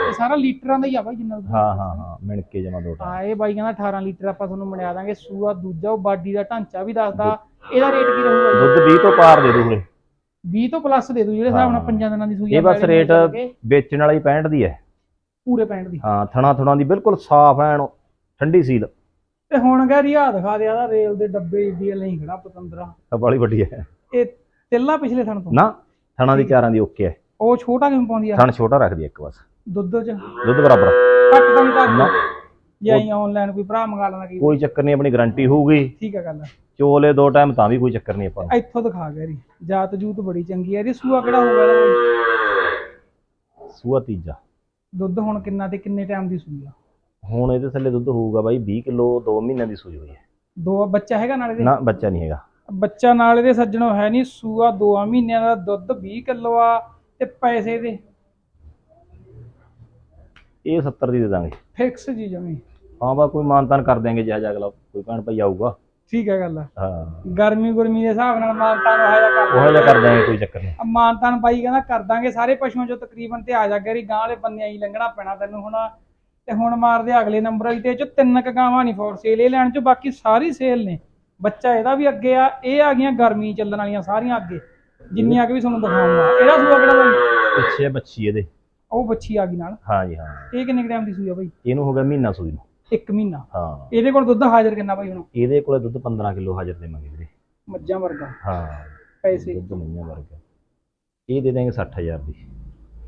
A: ਇਹ ਸਾਰਾ ਲੀਟਰਾਂ ਦਾ ਹੀ ਆ ਬਾਈ ਜਿੰਨਾ ਦੁੱਧ
B: ਹਾਂ ਹਾਂ ਹਾਂ ਮਿਣ ਕੇ ਜਮਾ ਦੋ
A: ਹਾਂ ਇਹ ਬਾਈ ਕਹਿੰਦਾ 18 ਲੀਟਰ ਆਪਾਂ ਤੁਹਾਨੂੰ ਮਿਲਿਆ ਦਾਂਗੇ ਸੂਆ ਦੂਜਾ ਉਹ ਬਾਡੀ ਦਾ ਢਾਂਚਾ ਵੀ ਦੱਸਦਾ ਇਹਦਾ ਰੇਟ ਕੀ ਰਹੂਗਾ ਜੀ?
B: ਦੁੱਧ 20 ਤੋਂ ਪਾਰ ਦੇ ਦੂ ਉਰੇ।
A: 20 ਤੋਂ ਪਲੱਸ ਦੇ ਦੂ ਜਿਹੜੇ ਹਿਸਾਬ ਨਾਲ
B: ਹਾਂ।
A: ਪੰਜਾਂ ਦਿਨਾਂ ਦੀ ਸੂਈ
B: ਇਹ ਬਸ ਰੇਟ ਵੇਚਣ ਵਾਲਾ ਹੀ 65 ਦੀ ਹੈ।
A: ਪੂਰੇ ਪੈਂਟ ਦੀ।
B: ਹਾਂ ਥਣਾ ਥੁਣਾ ਦੀ ਬਿਲਕੁਲ ਸਾਫ਼ ਐਨ ਠੰਡੀ ਸੀਲ।
A: ਤੇ ਹੁਣ ਗਾ ਰਿਆ ਦਿਖਾ ਦਾ ਰੇਲ ਦੇ ਡੱਬੇ ਈਡੀਐਲ ਨਹੀਂ ਖੜਾ ਪਤੰਦਰਾ।
B: ਵਾਲੀ ਵੱਡੀ ਹੈ।
A: ਇਹ ਤਿੱਲਾ ਪਿਛਲੇ ਥਣ ਤੋਂ।
B: ਨਾ ਥਣਾ ਦੀ ਚਾਰਾਂ ਦੀ ਓਕੇ ਹੈ।
A: ਉਹ ਛੋਟਾ ਕਿਉਂ ਪਾਉਂਦੀ ਆ?
B: ਥਣ ਛੋਟਾ ਰੱਖਦੀ ਇੱਕ ਬਸ।
A: ਦੁੱਧ ਚ?
B: ਦੁੱਧ ਬਰਾਬਰ।
A: ਘੱਟ ਤਾਂ ਨਹੀਂ
B: ਨਾ।
A: ਤਾਂ ਜੇ ਆਈ ਆਨਲਾਈਨ ਕੋਈ ਭਰਾ ਮੰਗਾ ਲੈਣਾ ਕੀ?
B: ਕੋਈ ਚੱਕਰ ਨਹੀਂ ਆਪਣੀ ਗਾਰੰਟੀ ਹੋਊਗੀ।
A: ਠੀਕ ਆ ਗੱਲ
B: ਚੋਲੇ ਦੋ ਟਾਈਮ ਤਾਂ ਵੀ ਕੋਈ ਚੱਕਰ ਨਹੀਂ ਆਪਾਂ ਨੂੰ।
A: ਇੱਥੋਂ ਦਿਖਾ ਗਿਆ ਰੀ ਜਾਤ ਜੂਤ ਬੜੀ ਚੰਗੀ ਆ। ਇਹਦੀ ਸੂਆ ਕਿਹੜਾ ਹੋਊਗਾ ਇਹਦਾ?
B: ਸੂਆ ਤੀਜਾ।
A: ਦੁੱਧ ਹੁਣ ਕਿੰਨਾ ਤੇ ਕਿੰਨੇ ਟਾਈਮ ਦੀ ਸੂਈ ਆ?
B: ਹੁਣ ਇਹਦੇ ਥੱਲੇ ਦੁੱਧ ਹੋਊਗਾ ਬਾਈ 20 ਕਿਲੋ 2 ਮਹੀਨਿਆਂ ਦੀ ਸੂਈ ਹੋਈ ਹੈ।
A: ਦੋ ਬੱਚਾ ਹੈਗਾ ਨਾਲ ਇਹਦੇ?
B: ਨਾ ਬੱਚਾ ਨਹੀਂ ਹੈਗਾ।
A: ਬੱਚਾ ਨਾਲ ਇਹਦੇ ਸੱਜਣੋ ਹੈ ਨਹੀਂ। ਸੂਆ 2 ਮਹੀਨਿਆਂ ਦਾ ਦੁੱਧ 20 ਕਿਲੋ ਆ। ਤੇ ਪੈਸੇ ਦੇ।
B: ਇਹ 70 ਦੀ ਦੇ ਦਾਂਗੇ।
A: ਫਿਕਸ ਜੀ ਜਮੀ।
B: ਹਾਂ ਬਾ ਕੋਈ ਮਾਨਤਾਨ ਕਰ ਦਿਆਂਗੇ ਜਿਹੜਾ ਅਗਲਾ ਕੋਈ ਭੈਣ ਭਾਈ ਆਊਗਾ।
A: ਠੀਕ ਹੈ ਗੱਲ
B: ਹਾਂ।
A: ਗਰਮੀ ਗੁਰਮੀ ਦੇ ਹਿਸਾਬ ਨਾਲ ਮਾਨਤਾਨ ਉਹ ਜਿਹਾ ਕਰ
B: ਉਹ ਜਿਹਾ ਕਰ ਦਿਆਂਗੇ। ਕੋਈ ਚੱਕਰ ਨਹੀਂ।
A: ਮਾਨਤਾਨ ਬਾਈ ਕਹਿੰਦਾ ਕਰ ਦਾਂਗੇ ਸਾਰੇ ਪਸ਼ੂਆਂ ਚੋਂ ਤਕਰੀਬਨ ਤੇ ਆ ਜਾ ਗਰੀ ਗਾਂ ਵਾਲੇ ਬੰਨੇ ਆਈ ਲੰਘਣਾ ਪੈਣਾ ਤੈਨੂੰ ਹੁਣ। ਤੇ ਹੁਣ ਮਾਰਦੇ ਅਗਲੇ ਨੰਬਰ ਵਾਲੀ ਤੇ ਇਹ ਚ ਤਿੰਨ ਕੁ ਗਾਵਾਂ ਨਹੀਂ ਫੋਰ ਸੇਲ ਇਹ ਲੈਣ ਚ ਬਾਕੀ ਸਾਰੀ ਸੇਲ ਨੇ। ਬੱਚਾ ਇਹਦਾ ਵੀ ਅੱਗੇ ਆ ਇਹ ਆ ਗਈਆਂ ਗਰਮੀ ਚੱਲਣ ਵਾਲੀਆਂ ਸਾਰੀਆਂ ਅੱਗੇ। ਜਿੰਨੀਆਂ ਕਿ ਵੀ ਤੁਹਾਨੂੰ ਦਿਖਾਉਂਗਾ। ਇਹਦਾ ਸੂਆ ਕਿਹੜਾ ਬਾਈ
B: ਪਿੱਛੇ ਬੱਚੀ ਇਹਦੇ।
A: ਉਹ ਬੱਚੀ ਆ ਗਈ ਨਾਲ।
B: ਹਾਂ ਜੀ ਹਾਂ
A: ਇਹ ਕਿੰਨੇ ਟਾਈਮ ਦੀ ਸੂਈ ਆ ਬਾਈ?
B: ਇਹਨੂੰ ਹੋ ਗਿਆ ਮਹੀਨਾ ਸੂਈ ਨੂੰ।
A: ਇੱਕ ਮਹੀਨਾ।
B: ਹਾਂ।
A: ਇਹਦੇ ਕੋਲ ਦੁੱਧ ਹਾਜ਼ਰ ਕਿੰਨਾ ਬਾਈ ਹੁਣ?
B: ਇਹਦੇ ਕੋਲੇ ਦੁੱਧ 15 ਕਿਲੋ ਹਾਜ਼ਰ ਦੇਵਾਂਗੇ ਵੀਰੇ।
A: ਮੱਝਾਂ ਵਰਗਾ।
B: ਹਾਂ।
A: ਪੈਸੇ।
B: ਦੁੱਧ ਮਈਆਂ ਵਰਗਾ। ਇਹ ਦੇ ਦਾਂਗੇ 60000 ਦੀ।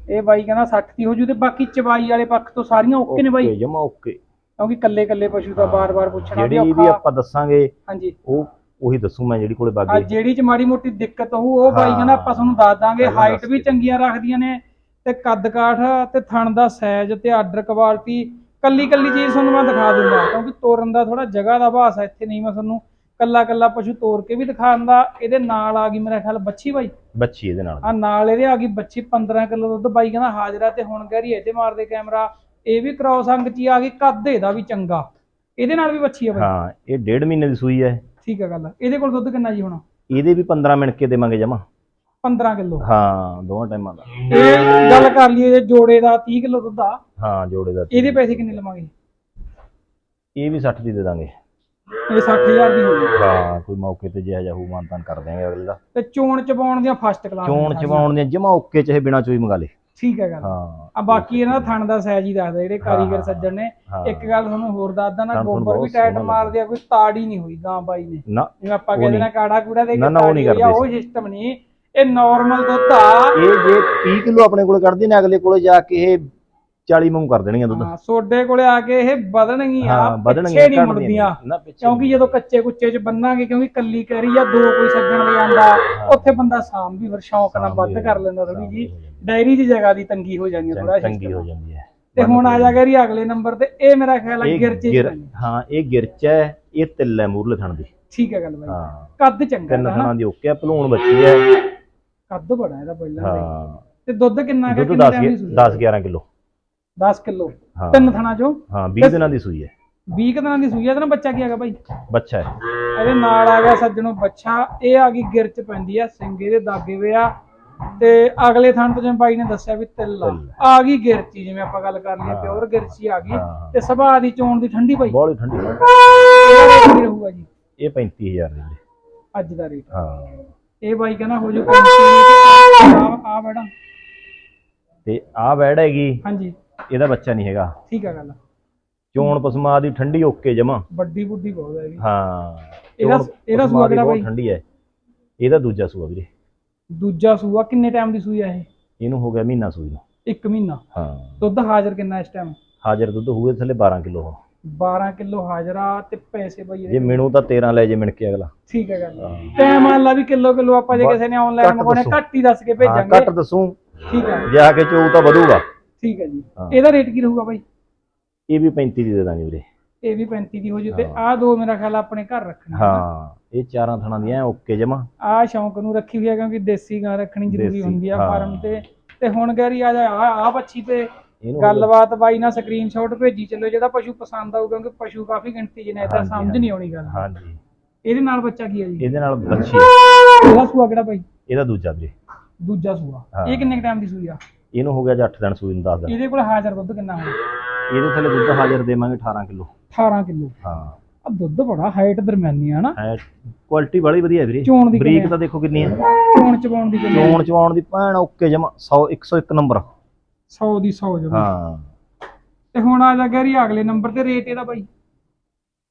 A: ਇਹ ਬਾਈ ਕਹਿੰਦਾ 60 ਦੀ ਹੋ ਜੂ ਤੇ ਬਾਕੀ ਚਵਾਈ ਵਾਲੇ ਪੱਖ ਤੋਂ ਸਾਰੀਆਂ ਓਕੇ ਨੇ ਬਾਈ।
B: ਜਮਾ ਓਕੇ।
A: ਕਿਉਂਕਿ ਕੱਲੇ ਕੱਲੇ ਪਸ਼ੂ ਦਾ ਬਾਰ-ਬਾਰ ਪੁੱਛਣਾ ਵੀ
B: ਜਿਹੜੀ ਵੀ
A: ਔਖਾ।
B: ਆਪਾਂ ਦੱਸਾਂਗੇ
A: ਹਾਂਜੀ।
B: ਉਹ ਉਹੀ ਦੱਸੂ ਮੈਂ ਜਿਹੜੀ ਕੋਲੇ
A: ਆ
B: ਬਾਗੇ
A: ਜਿਹੜੀ ਚ ਮਾੜੀ ਮੋਟੀ ਦਿੱਕਤ ਹੋਊ ਉਹ ਬਾਈ। ਕਹਿੰਦਾ ਆਪਾਂ ਤੁਹਾਨੂੰ ਦੱਸ ਦਾਂਗੇ
B: ਪਹਿਲਾਂ
A: ਹਾਈਟ
B: ਦੱਸ
A: ਵੀ। ਚੰਗੀਆਂ ਰੱਖਦੀਆਂ ਨੇ ਤੇ ਕੱਦ ਕਾਠ ਤੇ ਥਣ ਦਾ ਸਾਈਜ਼ ਤੇ ਆਰਡਰ ਕੁਆਲਿਟੀ ਕੱਲੀ ਕੱਲੀ ਚੀਜ਼ ਤੁਹਾਨੂੰ ਮੈਂ ਦਿਖਾ ਦੂੰਗਾ ਕਿਉਂਕਿ ਤੋਰਨ ਦਾ ਥੋੜਾ ਜਗ੍ਹਾ ਦਾ ਭਾਸ ਹੈ ਇੱਥੇ ਨਹੀਂ ਮੈਂ ਤੁਹਾਨੂੰ ਕੱਲਾ ਕੱਲਾ ਪਸ਼ੂ ਤੋਰ ਕੇ ਵੀ ਦਿਖਾਉਂਦਾ ਇਹਦੇ ਨਾਲ ਆ ਗਈ ਮੇਰਾ ਖਿਆਲ ਬੱਚੀ ਬਾਈ।
B: ਬੱਚੀ ਇਹਦੇ ਨਾਲ।
A: ਆ ਨਾਲ ਇਹਦੇ ਆ ਗਈ ਬੱਚੀ 15 ਕਿਲੋ ਦੁੱਧ ਬਾਈ ਕਹਿੰਦਾ ਹਾਜ਼ਰਾ ਤੇ ਹੁਣ ਗਹਿਰੀ ਇਹਦੇ ਮਾਰਦੇ ਕੈਮਰਾ ਇਹ ਵੀ ਕ੍ਰੋਸ ਅੰਗ ਚ ਹੀ ਆ ਗਈ ਕੱਦ ਇਹਦਾ ਵੀ ਚੰਗਾ ਇਹਦੇ ਨਾਲ ਵੀ ਬੱਚੀ ਆ ਬਾਈ।
B: ਹਾਂ ਇਹ ਡੇਢ ਮਹੀਨੇ ਦੀ ਸੂਈ ਹੈ।
A: ਠੀਕ ਆ ਗੱਲ। ਇਹਦੇ ਕੋਲ ਦੁੱਧ ਕਿੰਨਾ ਜੀ ਹੁਣ?
B: ਇਹਦੇ ਵੀ 15 ਮਿੰਟ ਕੇ ਦੇਵਾਂਗੇ ਜਮਾ।
A: 15 ਕਿਲੋ।
B: ਹਾਂ ਦੋਵਾਂ ਟਾਈਮਾਂ ਦਾ।
A: ਇਹ ਗੱਲ ਕਰ ਲਈਏ ਜੋੜੇ ਦਾ 30 ਕਿਲੋ ਦੁੱਧ ਆ।
B: ਹਾਂ ਜੋੜੇ ਦਾ
A: ਇਹਦੇ ਪੈਸੇ ਕਿੰਨੇ ਲਵਾਂਗੇ?
B: ਇਹ ਵੀ 60 ਦੀ ਦੇ ਦਾਂਗੇ।
A: ਇਹ 60000 ਦੀ ਹੋਊਗੀ।
B: ਹਾਂ ਕੋਈ ਮੌਕੇ ਤੇ ਜਿਹਾ ਜਾਹੂ ਮਾਨਤਾਨ ਕਰ ਦਿਆਂਗੇ ਅਗਲੇ ਦਾ।
A: ਤੇ ਚੋਣ ਚਬਾਉਣ ਦੀਆਂ ਫਸਟ ਕਲਾਸ
B: ਚੋਣ ਚਵਾਉਣ ਦੀਆਂ ਜਮਾ ਓਕੇ ਚਾਹੇ ਬਿਨਾ ਚੋਈ ਮੰਗਾ ਲੇ
A: ਠੀਕ ਹੈ ਗੱਲ।
B: ਹਾਂ
A: ਆ ਬਾਕੀ ਇਹਨਾਂ ਦਾ ਥਣ ਦਾ ਸਾਈਜ਼ ਹੀ ਦੱਸਦਾ ਜਿਹੜੇ ਕਾਰੀਗਰ
B: ਹਾਂ,
A: ਸੱਜਣ ਨੇ।
B: ਹਾਂ।
A: ਇੱਕ ਗੱਲ ਤੁਹਾਨੂੰ ਹੋਰ ਦੱਸਦਾ ਨਾ ਗੋਬਰ ਵੀ ਟਾਈਟ ਮਾਰਦੇ ਆ ਕੋਈ ਤਾੜੀ ਨਹੀਂ ਹੋਈ ਗਾਂ ਬਾਈ ਨੇ। ਜਿਵੇਂ ਆਪਾਂ ਕਹਿੰਦੇ ਨਾ। ਕਾੜਾ ਕੂੜਾ ਦੇ ਕੇ
B: ਉਹ
A: ਸਿਸਟਮ ਨਹੀਂ ਇਹ ਨਾਰਮਲ ਦੁੱਧ ਆ।
B: ਇਹ ਜੇ 30 ਕਿਲੋ ਆਪਣੇ ਕੋਲ ਕੱਢਦੇ ਨੇ ਅਗਲੇ ਕੋਲੇ ਜਾ ਕੇ ਇਹ 40 ਮੂੰਹ ਕਰ ਦੇਣਗੀਆਂ ਦੁੱਧ।
A: ਹਾਂ ਸੋਡੇ ਕੋਲੇ ਆ ਕੇ ਇਹ ਵਧਣਗੀਆਂ
B: ਹਾਂ ਵਧਣਗੀਆਂ
A: ਨਹੀਂ ਮੁੜਦੀਆਂ। ਕਿਉਂਕਿ ਜਦੋਂ ਕੱਚੇ ਕੁੱਚੇ ਚ ਬੰਨਾਂਗੇ ਕਿਉਂਕਿ ਕੱਲੀ ਕਰੀ ਜਾਂ ਦੋ ਕੋਈ ਸੱਜਣ ਲੈ ਆਂਦਾ ਉੱਥੇ ਬੰਦਾ ਸਾਮ ਵੀ ਫਿਰ ਸ਼ੌਂਕ ਨਾਲ ਵੱਧ ਕਰ ਲੈਂਦਾ ਥੋੜੀ ਜੀ। ਡਾਇਰੀ ਦੀ ਜਗ੍ਹਾ ਦੀ ਤੰਗੀ ਹੋ ਜਾਂਦੀ ਹੈ ਥੋੜਾ
B: ਚੰਗੀ ਹੋ ਜਾਂਦੀ ਹੈ।
A: ਤੇ ਹੁਣ ਆ ਜਾ ਗਰੀ ਅਗਲੇ ਨੰਬਰ ਤੇ ਇਹ ਮੇਰਾ ਖਿਆਲ ਹੈ ਗਿਰਚੇ।
B: ਹਾਂ ਇਹ ਗਿਰਚ ਹੈ ਇਹ ਤਿੱਲ ਮੂਰਲੇ ਥਣ ਦੀ।
A: ਠੀਕ ਹੈ ਗੱਲ ਬਾਈ। ਕੱਦ ਚੰਗਾ
B: ਤਿੰਨ ਥਣਾਂ ਦੀ ਓਕੇ ਭਲੂਣ ਬੱਚੀ ਹੈ।
A: ਕੱਦ ਬੜਾ ਇਹਦਾ ਪਹਿਲਾਂ ਹੀ। ਤੇ ਦੁੱਧ ਕਿੰਨਾ ਕੁ ਕਿੰਨੇ
B: 10
A: ਟਾਈਮ ਦੀ ਸੂਈ
B: 10 11 ਕਿਲੋ।
A: 10 ਕਿਲੋ
B: ਹਾਂ।
A: ਤਿੰਨ ਥਣਾ ਚੋਂ।
B: ਹਾਂ 20 ਦਿਨਾਂ ਦੀ ਸੂਈ ਹੈ।
A: 20 ਕੁ ਦਿਨਾਂ ਦੀ ਸੂਈ ਹੈ ਤੇ ਨਾ ਬੱਚਾ ਕੀ ਹੈਗਾ ਬਾਈ?
B: ਬੱਚਾ ਹੈ।
A: ਇਹਦੇ ਨਾਲ ਆ ਗਿਆ ਸੱਜਣੋ ਬੱਚਾ ਇਹ ਆ ਗਈ ਗਿਰਚ ਪੈਂਦੀ ਆ ਸਿੰਗੇ ਦੇ ਦਾਗੇ ਵੇ ਆ। ਤੇ ਅਗਲੇ ਥਣ ਤੋਂ ਜਿਵੇਂ ਬਾਈ ਨੇ ਦੱਸਿਆ ਵੀ ਤਿੱਲ ਆ।
B: ਤਿੱਲ।
A: ਆ ਗਈ ਗਿਰਚੀ ਜਿਵੇਂ ਆਪਾਂ ਗੱਲ ਕਰ ਲਈਏ
B: ਹਾਂ।
A: ਪਿਓਰ ਗਿਰਚੀ ਆ ਗਈ।
B: ਹਾਂ।
A: ਤੇ ਸੁਭਾਅ ਦੀ ਚੋਣ ਦੀ ਠੰਡੀ ਬਾਈ?
B: ਬਹੁਤ ਠੰਡੀ ਹੈ।
A: ਇਹਦਾ ਰੇਟ ਕੀ ਰਹੂਗਾ ਜੀ?
B: ਇਹ 35000 ਦੀ।
A: ਅੱਜ ਦਾ ਰੇਟ।
B: ਹਾਂ।
A: ਇਹ ਬਾਈ ਕਹਿੰਦਾ ਹੋ ਜੂ ਆ ਆ ਬੜਾ
B: ਤੇ ਆਹ ਬੈੜ ਹੈਗੀ।
A: ਹਾਂਜੀ।
B: ਇਹਦਾ ਬੱਚਾ ਨਹੀਂ ਹੈਗਾ।
A: ਠੀਕ ਆ ਗੱਲ
B: ਚੋਣ ਪਸਮਾ ਦੀ ਠੰਡੀ ਓਕੇ ਜਮਾ।
A: ਵੱਡੀ ਬੁੱਢੀ ਬਹੁਤ ਹੈ
B: ਹਾਂ
A: ਇਹਦਾ-
B: ਚੋਣ
A: ਇਹਦਾ
B: ਪਸਮਾ
A: ਸੂਆ
B: ਦੀ
A: ਕਿਹੜਾ
B: ਬਹੁਤ
A: ਬਾਈ?
B: ਠੰਡੀ ਹੈ। ਇਹਦਾ ਦੂਜਾ ਸੂਆ ਵੀਰੇ।
A: ਦੂਜਾ ਸੂਆ ਕਿੰਨੇ ਟਾਈਮ ਦੀ ਸੂਈ ਆ ਇਹ?
B: ਇਹਨੂੰ ਹੋ ਗਿਆ ਮਹੀਨਾ ਸੂਈ ਨੂੰ।
A: ਇੱਕ ਮਹੀਨਾ।
B: ਹਾਂ।
A: ਦੁੱਧ ਹਾਜ਼ਰ ਕਿੰਨਾ ਇਸ ਟਾਈਮ
B: ਹਾਜ਼ਰ ਦੁੱਧ ਹੋਵੇ ਥੱਲੇ 12 ਕਿਲੋ ਹੁਣ।
A: 12 ਕਿਲੋ ਹਾਜ਼ਰਾ ਤੇ ਪੈਸੇ ਬਾਈ
B: ਜੇ
A: ਇਹਦੇ
B: ਮਿਣੂ ਤਾਂ 13 ਲੈ ਜੇ ਮਿਣ ਕੇ ਅਗਲਾ।
A: ਠੀਕ ਹੈ ਗੱਲ ਟਾਈਮ ਮੰਨ ਲਾ ਵੀ ਕਿਲੋ ਕਿਲੋ ਆਪਾਂ ਜੇ ਕਿਸੇ ਨੇ ਆਨਲਾਈਨ
B: ਘੱਟ
A: ਮੰਗਵਾਉਣੇ
B: ਦੱਸੋ।
A: ਘੱਟ ਹੀ ਦੱਸ ਕੇ
B: ਹਾਂ
A: ਭੇਜਾਂਗੇ।
B: ਘੱਟ ਦੱਸੂ।
A: ਠੀਕ ਹੈ
B: ਜੇ ਆ ਕੇ ਚੋਊ ਤਾਂ ਵਧੂਗਾ।
A: ਠੀਕ ਹੈ ਜੀ।
B: ਹਾਂ।
A: ਇਹਦਾ ਰੇਟ ਕੀ ਰਹੂਗਾ ਬਾਈ?
B: ਇਹ ਵੀ 35 ਦੀ ਦੇ ਦਾਂਗੇ ਵੀਰੇ।
A: ਇਹ ਵੀ 35 ਦੀ ਹੋ ਜੂ ਤੇ ਆਹ ਦੋ ਮੇਰਾ ਖਿਆਲ ਆਪਣੇ ਘਰ ਰੱਖਣੇ
B: ਹਾਂ ਇਹ ਚਾਰਾਂ ਥਣਾ ਦੀਆਂ ਓਕੇ ਜਮਾ।
A: ਆਹ ਸ਼ੌਂਕ ਨੂੰ ਰੱਖੀ ਹੋਈ ਹੈ ਕਿਉਂਕਿ ਦੇਸੀ ਗਾਂ ਰੱਖਣੀ ਜ਼ਰੂਰੀ
B: ਦੇਸੀ,
A: ਹੁੰਦੀ ਆ
B: ਹਾਂ।
A: ਫਾਰਮ ਤੇ। ਤੇ ਹੁਣ ਗੈਰੀ ਆ ਜਾ ਆ ਆ ਬੱਚੀ ਤੇ
B: ਇਹਨੂੰ
A: ਗੱਲਬਾਤ ਬਾਈ ਨਾਲ ਸਕਰੀਨਸ਼ਾਟ ਭੇਜੀ ਚੱਲੋ ਜਿਹੜਾ ਪਸ਼ੂ ਪਸੰਦ ਆਊ ਕਿਉਂਕਿ ਪਸ਼ੂ ਕਾਫੀ ਗਿਣਤੀ ਚ ਨੇ ਤਾਂ
B: ਹਾਂਜੀ,
A: ਸਮਝ ਨਹੀਂ ਆਉਣੀ ਗੱਲ।
B: ਹਾਂਜੀ।
A: ਇਹਦੇ ਨਾਲ ਬੱਚਾ ਕੀ ਹੈ ਜੀ?
B: ਇਹਦੇ ਨਾਲ ਬੱਚੀ। ਹੈ।
A: ਇਹਦਾ ਸੂਆ ਕਿਹੜਾ ਬਾਈ?
B: ਇਹਦਾ ਦੂਜਾ ਵੀਰੇ।
A: ਦੂਜਾ ਸੂਆ।
B: ਹਾਂ।
A: ਇਹ ਕਿੰਨੇ ਟਾਈਮ ਦੀ ਸੂਈ ਆ?
B: ਇਹਨੂੰ ਹੋ ਗਿਆ ਜੀ 8 ਦਿਨ ਸੂਈ ਨੂੰ 10 ਦਿਨ।
A: ਇਹਦੇ ਕੋਲ ਹਾਜ਼ਰ ਦੁੱਧ ਕਿੰਨਾ ਹੋਣਾ
B: ਇਹਦੇ ਥੱਲੇ ਦੁੱਧ ਹਾਜ਼ਰ ਦੇਵਾਂਗੇ 18 ਕਿਲੋ।
A: 18 ਕਿਲੋ?
B: ਹਾਂ।
A: ਆ ਦੁੱਧ ਬੜਾ ਹਾਈਟ ਦਰਮਿਆਨੀ ਆ ਨਾ।
B: ਹੈ ਕੁਆਲਿਟੀ ਬੜੀ ਵਧੀਆ ਵੀਰੇ।
A: ਚੋਣ ਦੀ
B: ਬਰੀਕ
A: ਕਿੰਨੀ
B: ਤਾਂ ਦੇਖੋ ਕਿੰਨੀ ਹੈ
A: ਚੋਣ ਚਵਾਉਣ ਦੀ ਕਿੰਨੀ
B: ਚੋਣ ਚਵਾਉਣ ਦੀ ਭੈਣ ਓਕੇ ਜਮਾ 100 101 ਨੰਬਰ।
A: 100 ਦੀ 100 ਜਮਾ।
B: ਹਾਂ।
A: ਤੇ ਹੁਣ ਆ ਜਾ ਗੈਰੀ ਅਗਲੇ ਨੰਬਰ ਤੇ ਰੇਟ ਇਹਦਾ ਬਾਈ।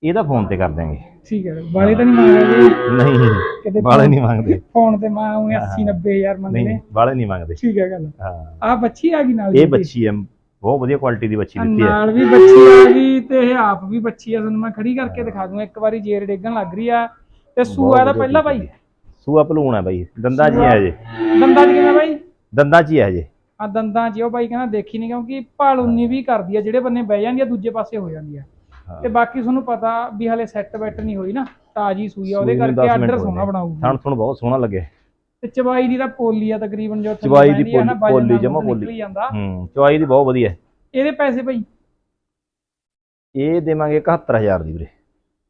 B: ਇਹਦਾ ਫੋਨ ਤੇ ਕਰ ਦਿਆਂਗੇ।
A: ਠੀਕ ਹੈ ਵਾਲੇ ਤਾਂ ਨਹੀਂ ਮੰਗਦੇ?
B: ਨਹੀਂ ਵਾਲੇ ਨਹੀਂ ਮੰਗਦੇ।
A: ਫੋਨ ਤੇ ਮੈਂ ਉਹ 80 90 ਹਜ਼ਾਰ ਮੰਗਦੇ
B: ਨਹੀਂ ਵਾਲੇ ਨਹੀਂ ਮੰਗਦੇ।
A: ਠੀਕ ਹੈ ਗੱਲ।
B: ਹਾਂ।
A: ਆ ਬੱਚੀ ਆ ਗਈ ਨਾਲ
B: ਇਹ
A: ਜੀ।
B: ਬੱਚੀ? ਹੈ ਬਹੁਤ ਵਧੀਆ ਕੁਆਲਿਟੀ ਦੀ ਬੱਚੀ ਦਿੱਤੀ ਹੈ।
A: ਨਾਲ ਵੀ ਬੱਚੀ ਆ ਗਈ ਤੇ ਇਹ ਆਪ ਵੀ ਬੱਚੀ ਆ ਤੁਹਾਨੂੰ ਮੈਂ ਖੜੀ ਕਰਕੇ ਦਿਖਾ ਦੂੰਗਾ। ਇੱਕ ਵਾਰੀ ਜੇਰ ਡੇਗਣ ਲੱਗ ਰਹੀ ਆ ਤੇ ਸੂਆ
B: ਵਧੀਆ
A: ਪਹਿਲਾ ਬਾਈ।
B: ਸੂਆ ਭਲੂਣ ਹੈ ਬਾਈ ਦੰਦਾਂ 'ਚ ਹੀ ਜੇ
A: ਦੰਦਾਂ 'ਚ ਕਿਵੇਂ ਬਾਈ?
B: ਦੰਦਾਂ 'ਚ ਹੀ ਜੇ
A: ਆ ਦੰਦਾਂ 'ਚ ਉਹ ਬਾਈ ਕਹਿੰਦਾ ਦੇਖੀ ਨਹੀਂ ਕਿਉਂਕਿ ਭਾਲ ਵੀ ਕਰਦੀ ਆ ਜਿਹੜੇ ਬੰਨੇ ਬਹਿ ਜਾਂਦੀ ਆ ਦੂਜੇ ਪਾਸੇ ਹੋ ਜਾਂਦੀ ਆ। ਤੇ ਬਾਕੀ ਤੁਹਾਨੂੰ ਪਤਾ ਵੀ ਹਲੇ ਸੈੱਟ ਬੈਟ ਨਹੀਂ ਹੋਈ ਨਾ ਤਾਜੀ ਸੂਈ ਆ ਉਹਦੇ ਕਰਕੇ
B: 10 ਮਿੰਟ
A: ਆਰਡਰ ਸੋਹਣਾ
B: ਨੇ।
A: ਬਣਾਊਗੀ।
B: ਥਣ ਥਣ ਬਹੁਤ ਸੋਹਣਾ ਲੱਗੇ।
A: ਤੇ ਚਵਾਈ ਦੀ ਤਾਂ ਪੋਲੀ ਆ ਤਕਰੀਬਨ ਜੋ
B: ਚਵਾਈ ਦੀ ਪੋਲੀ- ਜਮਾਂ ਪੋਲੀ।
A: ਨਿਕਲੀ ਜਾਂਦਾ।
B: ਹੂੰ ਚਵਾਈ ਦੀ ਬਹੁਤ ਵਧੀਆ।
A: ਇਹਦੇ ਪੈਸੇ ਭਾਈ
B: ਇਹ ਦੇਵਾਂਗੇ 71000 ਦੀ ਵੀਰੇ।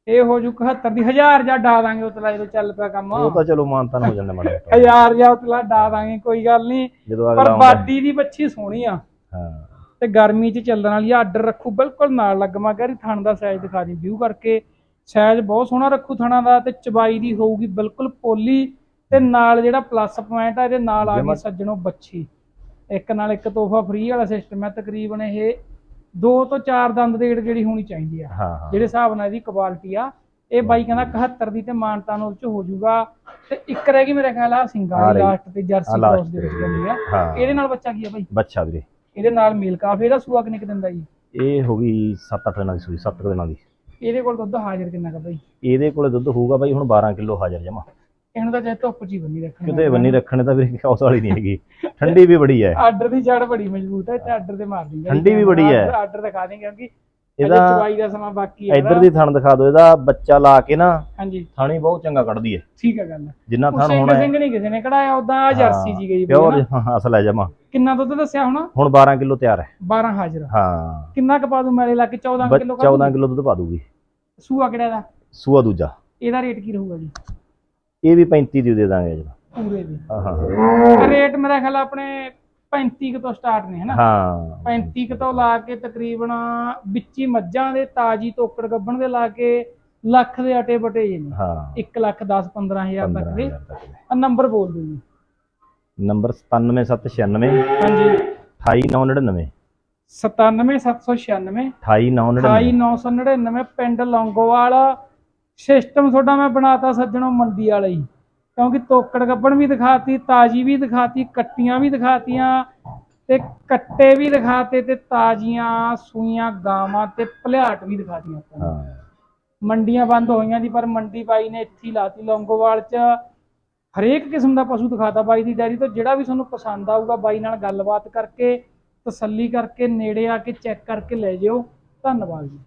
A: ਇਹ ਹੋ ਜੂ 71 ਦੀ 1000 ਜਾਂ ਡਾ ਦਾਂਗੇ ਉਤਲਾ ਜਦੋਂ ਚੱਲ ਪਿਆ ਕੰਮ।
B: ਉਹ ਤਾਂ ਚਲੋ ਮਾਨਤਾਨ ਹੋ ਜਾਂਦਾ ਮਾੜਾ ਮੋਟਾ।
A: 1000 ਜਾਂ ਉਤਲਾ ਡਾ ਦਾਂਗੇ ਕੋਈ ਗੱਲ ਨਹੀਂ। ਪਰ ਬਾਡੀ ਦੀ ਬੱਚੀ ਸੋਹਣੀ ਆ।
B: ਹਾਂ।
A: ਤੇ ਗਰਮੀ 'ਚ ਚੱਲਣ ਵਾਲੀ ਆਰਡਰ ਰੱਖੂ ਬਿਲਕੁਲ ਨਾਲ ਲੱਗਮਾ ਕਰੀ ਥਣ ਦਾ ਸਾਈਜ਼ ਦਿਖਾ ਦੀ ਵਿਊ ਕਰਕੇ। ਸਾਈਜ਼ ਬਹੁਤ ਸੋਹਣਾ ਰੱਖੂ ਥਣਾ ਦਾ ਤੇ ਚਬਾਈ ਦੀ ਹੋਊਗੀ ਬਿਲਕੁਲ ਪੋਲੀ ਤੇ ਨਾਲ ਜਿਹੜਾ ਪਲੱਸ ਪੁਆਇੰਟ ਆ ਇਹਦੇ ਨਾਲ ਆ ਗਈ ਸੱਜਣੋ ਬੱਚੀ। ਇੱਕ ਨਾਲ ਇੱਕ ਤੋਹਫਾ ਫ੍ਰੀ ਵਾਲਾ ਸਿਸਟਮ ਹੈ ਤਕਰੀਬਨ ਇਹ ਦੋ ਤੋਂ ਚਾਰ ਦੰਦ ਦੇ ਜਿਹੜੀ ਹੋਣੀ ਚਾਹੀਦੀ ਆ। ਜਿਹੜੇ ਹਿਸਾਬ ਨਾਲ ਇਹਦੀ ਕੁਆਲਿਟੀ ਆ। ਇਹ ਬਾਈ ਕਹਿੰਦਾ 71 ਦੀ ਤੇ ਮਾਨਤਾ ਨੂੰ ਚ ਹੋ ਜਾਊਗਾ। ਤੇ ਇੱਕ ਰਹਿ ਗਈ ਮੇਰੇ ਖਿਆਲ ਆ ਸਿੰਗਾਲੀ। ਲਾਸਟ ਤੇ ਜਰਸੀ ਕ੍ਰੋਸ ਦੇ ਵਿੱਚ ਜਾਂਦੀ ਆ। ਇਹਦੇ ਨਾਲ ਬੱਚਾ ਕੀ ਆ ਬਾਈ?
B: ਬੱਚਾ ਵੀਰੇ।
A: ਇਹਦੇ ਨਾਲ ਮੀਲ ਕਾਫੀ ਇਹਦਾ ਸੂਆ ਕਿੰਨੇ ਕੁ ਦਿੰਦਾ ਜੀ?
B: ਇਹ ਹੋ ਗਈ 7-8 ਦਿਨਾਂ ਦੀ ਸੂਈ 7 ਦਿਨਾਂ ਦੀ।
A: ਇਹਦੇ ਕੋਲ ਦੁੱਧ ਹਾਜ਼ਰ ਕਿੰਨਾ ਕਾ ਬਾਈ?
B: ਇਹਦੇ ਕੋਲੇ ਦੁੱਧ ਹੋਊਗਾ ਬਾਈ ਹੁਣ 12 ਕਿਲੋ ਹਾਜ਼ਰ ਜਮਾ।
A: ਇਹਨੂੰ ਤਾਂ ਚਾਹੇ ਧੁੱਪ 'ਚ ਹੀ ਬੰਨੀ ਰੱਖਣਾ
B: ਕਿਤੇ ਬੰਨੀ ਰੱਖਣੇ ਤਾਂ ਵੀਰੇ ਕੌਸ ਵਾਲੀ ਨਹੀਂ ਹੈਗੀ। ਠੰਡੀ ਵੀ ਬੜੀ ਹੈ।
A: ਆਰਡਰ ਦੀ ਜੜ ਬੜੀ ਮਜ਼ਬੂਤ ਹੈ ਤੇ ਆਰਡਰ ਤੇ ਮਾਰ ਦਿੰਦਾ
B: ਠੰਡੀ ਵੀ ਬੜੀ ਹੈ।
A: ਆਰਡਰ ਦਿਖਾ ਦੇ ਕਿਉਂਕਿ ਇਹਦਾ ਚਵਾਈ ਦਾ ਸਮਾਂ ਬਾਕੀ ਹੈ
B: ਇੱਧਰ ਦੀ ਥਣ ਦਿਖਾ ਦਿਓ ਇਹਦਾ ਬੱਚਾ ਲਾ ਕੇ ਨਾ
A: ਹਾਂਜੀ।
B: ਥਾਣੀ ਬਹੁਤ ਚੰਗਾ ਕੱਢਦੀ ਹੈ।
A: ਠੀਕ ਹੈ ਗੱਲ।
B: ਜਿੰਨਾ ਥਣ ਹੋਣਾ ਹੈ।
A: ਸਿੰਘ ਨਹੀਂ ਕਿਸੇ ਨੇ ਕਢਾਇਆ ਉਦਾਂ ਜਰਸੀ ਜੀ ਗਈ
B: ਪਿਓਰ। ਅਸਲ ਹੈ ਜਮਾ।
A: ਕਿੰਨਾ ਦੁੱਧ ਦੱਸਿਆ ਹੁਣ?
B: ਹੁਣ 12 ਕਿਲੋ ਤਿਆਰ ਹੈ।
A: 12 ਹਾਜ਼ਰ।
B: ਹਾਂ।
A: ਕਿੰਨਾ ਕ ਪਾ ਦੂੰ ਮੇਰੇ ਲਾ ਕੇ 14
B: ਬ-
A: ਕਿਲੋ
B: 14 ਕਿਲੋ ਦੁੱਧ ਪਾ ਦੂਗੀ।
A: ਸੂਆ ਕਿਹੜਾ ਦਾ
B: ਸੂਆ ਦੂਜਾ।
A: ਇਹਦਾ ਰੇਟ ਕੀ ਰਹੂਗਾ ਜੀ?
B: ਇਹ ਵੀ 35 ਦੀ ਦੇ ਦਾਂਗੇ ਜੀ।
A: ਪੂਰੇ ਦੀ।
B: ਹਾਂ ਹਾਂ।
A: ਰੇਟ ਮੇਰਾ ਖਿਆਲ ਆਪਣੇ 35 ਕੁ ਤੋਂ ਸਟਾਰਟ ਨੇ ਹਨਾ?
B: ਹਾਂ।
A: 35 ਕੁ ਤੋਂ ਲਾ ਕੇ ਤਕਰੀਬਨ ਵਿੱਚੀ ਮੱਝਾਂ ਦੇ ਤਾਜੀ ਤੋਕੜ ਗੱਬਣ ਦੇ ਲਾ ਕੇ ਲੱਖ ਦੇ ਅਟੇ ਬਟੇ ਜੇ ਨੇ।
B: ਹਾਂ।
A: 1 ਲੱਖ 10 15000 ਤੱਕ ਦੇ।
B: 15000 ਤੱਕ ਦੇ।
A: ਆ ਨੰਬਰ ਬੋਲ ਦਿਓ ਜੀ।
B: ਨੰਬਰ 97796
A: ਹਾਂਜੀ।
B: 28999
A: 97796
B: 28999
A: 28999 ਪਿੰਡ ਲੌਂਗੋਵਾਲ। ਸਿਸਟਮ ਤੁਹਾਡਾ ਮੈਂ ਬਣਾਤਾ ਸੱਜਣੋ ਮੰਡੀ ਵਾਲਾ ਹੀ। ਕਿਉਂਕਿ ਤੋਕੜ ਗੱਬਣ ਵੀ ਦਿਖਾਤੀ ਤਾਜੀ ਵੀ ਦਿਖਾਤੀ ਕੱਟੀਆਂ ਵੀ ਦਿਖਾਤੀਆਂ ਤੇ ਕੱਟੇ ਵੀ ਦਿਖਾਤੇ ਤੇ ਤਾਜ਼ੀਆਂ ਸੂਈਆਂ ਗਾਵਾਂ ਤੇ ਭਲਿਆਟ ਵੀ ਦਿਖਾਤੀਆਂ।
B: ਹਾਂ।
A: ਮੰਡੀਆਂ ਬੰਦ ਹੋਈਆਂ ਦੀ ਪਰ ਮੰਡੀ ਬਾਈ ਨੇ ਇੱਥੇ ਲਾਤੀ ਲੌਂਗੋਵਾਲ ਚ। ਹਰੇਕ ਕਿਸਮ ਦਾ ਪਸ਼ੂ ਦਿਖਾਤਾ ਬਾਈ ਦੀ ਡੈਰੀ ਤੋਂ, ਜਿਹੜਾ ਵੀ ਤੁਹਾਨੂੰ ਪਸੰਦ ਆਊਗਾ ਬਾਈ ਨਾਲ ਗੱਲਬਾਤ ਕਰਕੇ, ਤਸੱਲੀ ਕਰਕੇ, ਨੇੜੇ ਆ ਕੇ ਚੈੱਕ ਕਰਕੇ ਲੈ ਜਿਓ। ਧੰਨਵਾਦ ਜੀ।